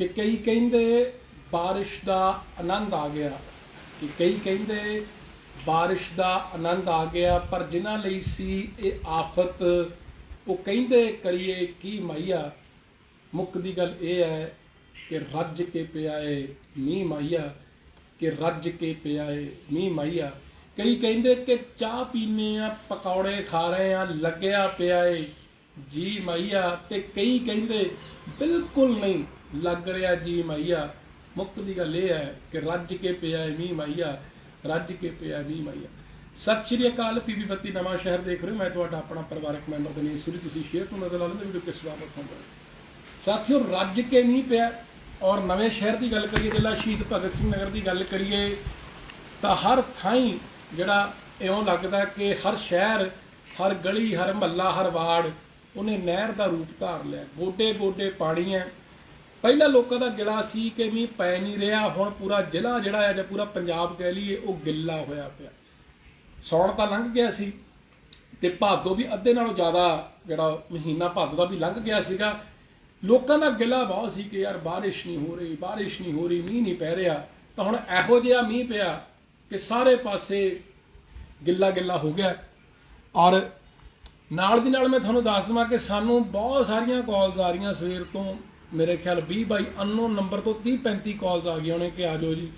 ਕਿ ਕਈ ਕਹਿੰਦੇ ਬਾਰਿਸ਼ ਦਾ ਆਨੰਦ ਆ ਗਿਆ, ਕਿ ਕਈ ਕਹਿੰਦੇ ਬਾਰਿਸ਼ ਦਾ ਆਨੰਦ ਆ ਗਿਆ, ਪਰ ਜਿਨ੍ਹਾਂ ਲਈ ਸੀ ਇਹ ਆਫਤ, ਉਹ ਕਹਿੰਦੇ ਕਰੀਏ ਕੀ ਮਈਆ ਮੁੱਖ ਦੀ ਗੱਲ ਇਹ ਹੈ ਕਿ ਰੱਜ ਕੇ ਪਿਆਏ ਮੀਂਹ ਮਾਈਆ ਕਿ ਰੱਜ ਕੇ ਪਿਆਏ ਮੀਂਹ ਮਾਈਆ ਕਈ ਕਹਿੰਦੇ ਕਿ ਚਾਹ ਪੀਨੇ ਆ, ਪਕੌੜੇ ਖਾ ਰਹੇ ਆ, ਲੱਗਿਆ ਪਿਆਏ ਜੀ ਮਾਈਆ ਤੇ ਕਈ ਕਹਿੰਦੇ ਬਿਲਕੁਲ ਨਹੀਂ। ਲੱਗ ਰਿਹਾ ਜੀ ਮਾਈਆ। ਮੁੱਖ ਦੀ ਗੱਲ ਇਹ ਹੈ ਕਿ ਰੱਜ ਕੇ ਪਿਆ ਮੀਂਹ ਮਾਈਆ। ਰੱਜ ਕੇ ਪਿਆ ਮੀਂਹ ਮਾਈਆ। ਸਤਿ ਸ਼੍ਰੀ ਅਕਾਲ, ਪੀਪੀ ਬੱਤੀ ਨਵਾਂ ਸ਼ਹਿਰ ਦੇਖ ਰਹੇ ਹੋ। ਮੈਂ ਤੁਹਾਡਾ ਆਪਣਾ ਪਰਿਵਾਰਕ ਮੈਂਬਰ ਦਨੀਸ਼ ਸੂਰੀ। ਤੁਸੀਂ ਸ਼ੇਅਰ ਤੋਂ ਨਜ਼ਰ ਲਾ ਲੈਂਦੇ ਵੀਡੀਓ ਕਿਸ ਵਾਰ ਰੱਖਾਂਗਾ ਸਾਥੀਓ, ਰੱਜ ਕੇ ਨਹੀਂ ਪਿਆ ਔਰ ਨਵੇਂ ਸ਼ਹਿਰ ਦੀ ਗੱਲ ਕਰੀਏ ਜਿਹੜਾ ਸ਼ਹੀਦ ਭਗਤ ਸਿੰਘ ਨਗਰ ਦੀ ਗੱਲ ਕਰੀਏ, ਤਾਂ ਹਰ ਥਾਈ ਜਿਹੜਾ ਇਉਂ ਲੱਗਦਾ ਕਿ ਹਰ ਸ਼ਹਿਰ, ਹਰ ਗਲੀ, ਹਰ ਮਹੱਲਾ, ਹਰ ਵਾਰਡ, ਉਹਨੇ ਨਹਿਰ ਦਾ ਰੂਪ ਧਾਰ ਲਿਆ। ਗੋਡੇ ਗੋਡੇ ਪਾਣੀ ਹੈ। ਪਹਿਲਾਂ ਲੋਕਾਂ ਦਾ ਗਿਲਾ ਸੀ ਕਿ ਮੀਂਹ ਪੈ ਨਹੀਂ ਰਿਹਾ, ਹੁਣ ਪੂਰਾ ਜ਼ਿਲ੍ਹਾ ਜਿਹੜਾ ਹੈ ਜਾਂ ਪੂਰਾ ਪੰਜਾਬ ਕਹਿ ਲਈਏ, ਉਹ ਗਿੱਲਾ ਹੋਇਆ ਪਿਆ। ਸੌਣ ਤਾਂ ਲੰਘ ਗਿਆ ਸੀ ਤੇ ਭਾਦੋ ਵੀ ਅੱਧੇ ਨਾਲੋਂ ਜ਼ਿਆਦਾ ਜਿਹੜਾ ਮਹੀਨਾ ਭਾਦੋ ਦਾ ਵੀ ਲੰਘ ਗਿਆ ਸੀਗਾ। ਲੋਕਾਂ ਦਾ ਗਿਲਾ ਬਹੁਤ ਸੀ ਕਿ ਯਾਰ ਬਾਰਿਸ਼ ਨਹੀਂ ਹੋ ਰਹੀ, ਬਾਰਿਸ਼ ਨਹੀਂ ਹੋ ਰਹੀ, ਮੀਂਹ ਨਹੀਂ ਪੈ ਰਿਹਾ। ਤਾਂ ਹੁਣ ਇਹੋ ਜਿਹਾ ਮੀਂਹ ਪਿਆ ਕਿ ਸਾਰੇ ਪਾਸੇ ਗਿੱਲਾ ਗਿੱਲਾ ਹੋ ਗਿਆ। ਔਰ ਨਾਲ ਦੀ ਨਾਲ ਮੈਂ ਤੁਹਾਨੂੰ ਦੱਸ ਦਵਾਂ ਕਿ ਸਾਨੂੰ ਬਹੁਤ ਸਾਰੀਆਂ ਕਾਲਸ ਆ ਰਹੀਆਂ ਸਵੇਰ ਤੋਂ। ਮੇਰੇ ਖਿਆਲ 20 ਬਾਈ ਅਨਨੋਨ ਨੰਬਰ ਤੋਂ 30 35 ਕਾਲਸ ਆ ਗਈਆਂ ਨੇ ਕਿ ਆ ਜਾਓ ਜੀ।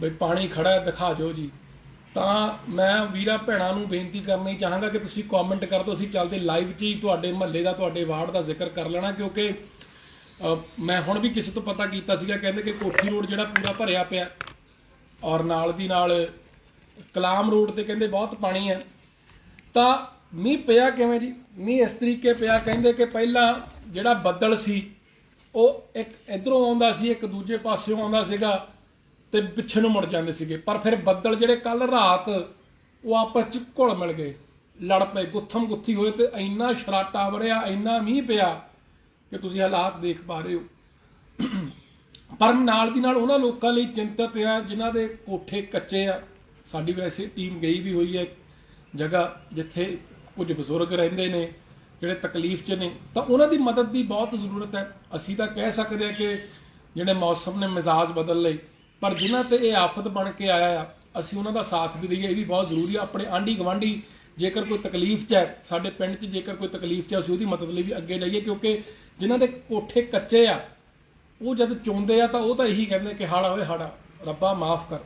ਬਈ ਪਾਣੀ ਖੜਾ ਦਿਖਾ ਦਿਓ ਜੀ। ਤਾਂ ਮੈਂ ਵੀਰਾ ਭੈਣਾਂ ਨੂੰ ਬੇਨਤੀ ਕਰਨੀ ਚਾਹਾਂਗਾ ਕਿ ਤੁਸੀਂ ਕਮੈਂਟ ਕਰ ਦਿਓ। ਅਸੀਂ ਚੱਲਦੇ ਲਾਈਵ 'ਚ ਹੀ ਤੁਹਾਡੇ ਮਹੱਲੇ ਦਾ, ਤੁਹਾਡੇ ਵਾਰਡ ਦਾ ਜ਼ਿਕਰ ਕਰ ਲੈਣਾ, ਕਿਉਂਕਿ ਮੈਂ ਹੁਣ ਵੀ ਕਿਸੇ ਤੋਂ ਪਤਾ ਕੀਤਾ ਸੀਗਾ, ਕਹਿੰਦੇ ਕਿ ਕੋਠੀ ਰੋਡ ਜਿਹੜਾ ਪੂਰਾ ਭਰਿਆ ਪਿਆ। ਔਰ ਨਾਲ ਦੀ ਨਾਲ ਕਲਾਮ ਰੋਡ ਤੇ ਕਹਿੰਦੇ ਬਹੁਤ ਪਾਣੀ ਹੈ। ਤਾਂ ਮੀਂਹ ਪਿਆ ਕਿਵੇਂ ਜੀ? ਮੀਂਹ ਇਸ ਤਰੀਕੇ ਪਿਆ, ਕਹਿੰਦੇ ਕਿ ਪਹਿਲਾਂ ਜਿਹੜਾ ਬੱਦਲ ਸੀ ਉਹ ਇੱਕ ਇਧਰੋਂ ਆਉਂਦਾ ਸੀ, ਇੱਕ ਦੂਜੇ ਪਾਸਿਓਂ ਆਉਂਦਾ ਸੀਗਾ ਤੇ ਪਿੱਛੇ ਨੂੰ ਮੁੜ ਜਾਂਦੇ ਸੀਗੇ। ਪਰ ਫਿਰ ਬੱਦਲ ਜਿਹੜੇ ਕੱਲ ਰਾਤ ਉਹ ਆਪਸ ਚ ਘੁਲ ਮਿਲ ਗਏ, ਲੜ ਪਏ, ਗੁੱਥਮ ਗੁੱਥੀ ਹੋਏ ਤੇ ਇੰਨਾ ਸ਼ਰਾਟਾ ਵਰਿਆ ਇੰਨਾ ਮੀਂਹ ਪਿਆ ਕਿ ਤੁਸੀਂ ਹਾਲਾਤ ਦੇਖ ਪਾ ਰਹੇ ਹੋ। ਪਰ ਨਾਲ ਦੀ ਨਾਲ ਉਹਨਾਂ ਲੋਕਾਂ ਲਈ ਚਿੰਤਤ ਆ, ਜਿਨ੍ਹਾਂ ਦੇ ਕੋਠੇ ਕੱਚੇ ਆ। ਸਾਡੀ ਵੈਸੇ ਟੀਮ ਗਈ ਵੀ ਹੋਈ ਹੈ, ਜਗ੍ਹਾ ਜਿੱਥੇ ਕੁਝ ਬਜ਼ੁਰਗ ਰਹਿੰਦੇ ਨੇ ਜਿਹੜੇ ਤਕਲੀਫ 'ਚ ਨੇ, ਤਾਂ ਉਹਨਾਂ ਦੀ ਮਦਦ ਦੀ ਬਹੁਤ ਜ਼ਰੂਰਤ ਹੈ। ਅਸੀਂ ਤਾਂ ਕਹਿ ਸਕਦੇ ਹਾਂ ਕਿ ਜਿਹੜੇ ਮੌਸਮ ਨੇ ਮਿਜ਼ਾਜ ਬਦਲ ਲਏ, ਪਰ ਜਿਨ੍ਹਾਂ ਤੇ ਇਹ ਆਫਤ ਬਣ ਕੇ ਆਇਆ ਆ, ਅਸੀਂ ਉਹਨਾਂ ਦਾ ਸਾਥ ਵੀ ਦਈਏ। ਇਹ ਵੀ ਬਹੁਤ ਜ਼ਰੂਰੀ ਆ, ਆਪਣੇ ਆਂਢੀ ਗਵਾਂਢੀ ਜੇਕਰ ਕੋਈ ਤਕਲੀਫ 'ਚ ਹੈ, ਸਾਡੇ ਪਿੰਡ 'ਚ ਜੇਕਰ ਕੋਈ ਤਕਲੀਫ 'ਚ ਹੈ, ਅਸੀਂ ਉਹਦੀ ਮਦਦ ਲਈ ਵੀ ਅੱਗੇ ਜਾਈਏ, ਕਿਉਂਕਿ ਜਿਨ੍ਹਾਂ ਦੇ ਕੋਠੇ ਕੱਚੇ ਆ, ਉਹ ਜਦ ਚੋਂਦੇ ਆ ਤਾਂ ਉਹ ਤਾਂ ਇਹੀ ਕਹਿੰਦੇ ਕਿ ਹਾੜਾ ਹੋਏ ਹਾੜਾ, ਰੱਬਾ ਮਾਫ ਕਰ।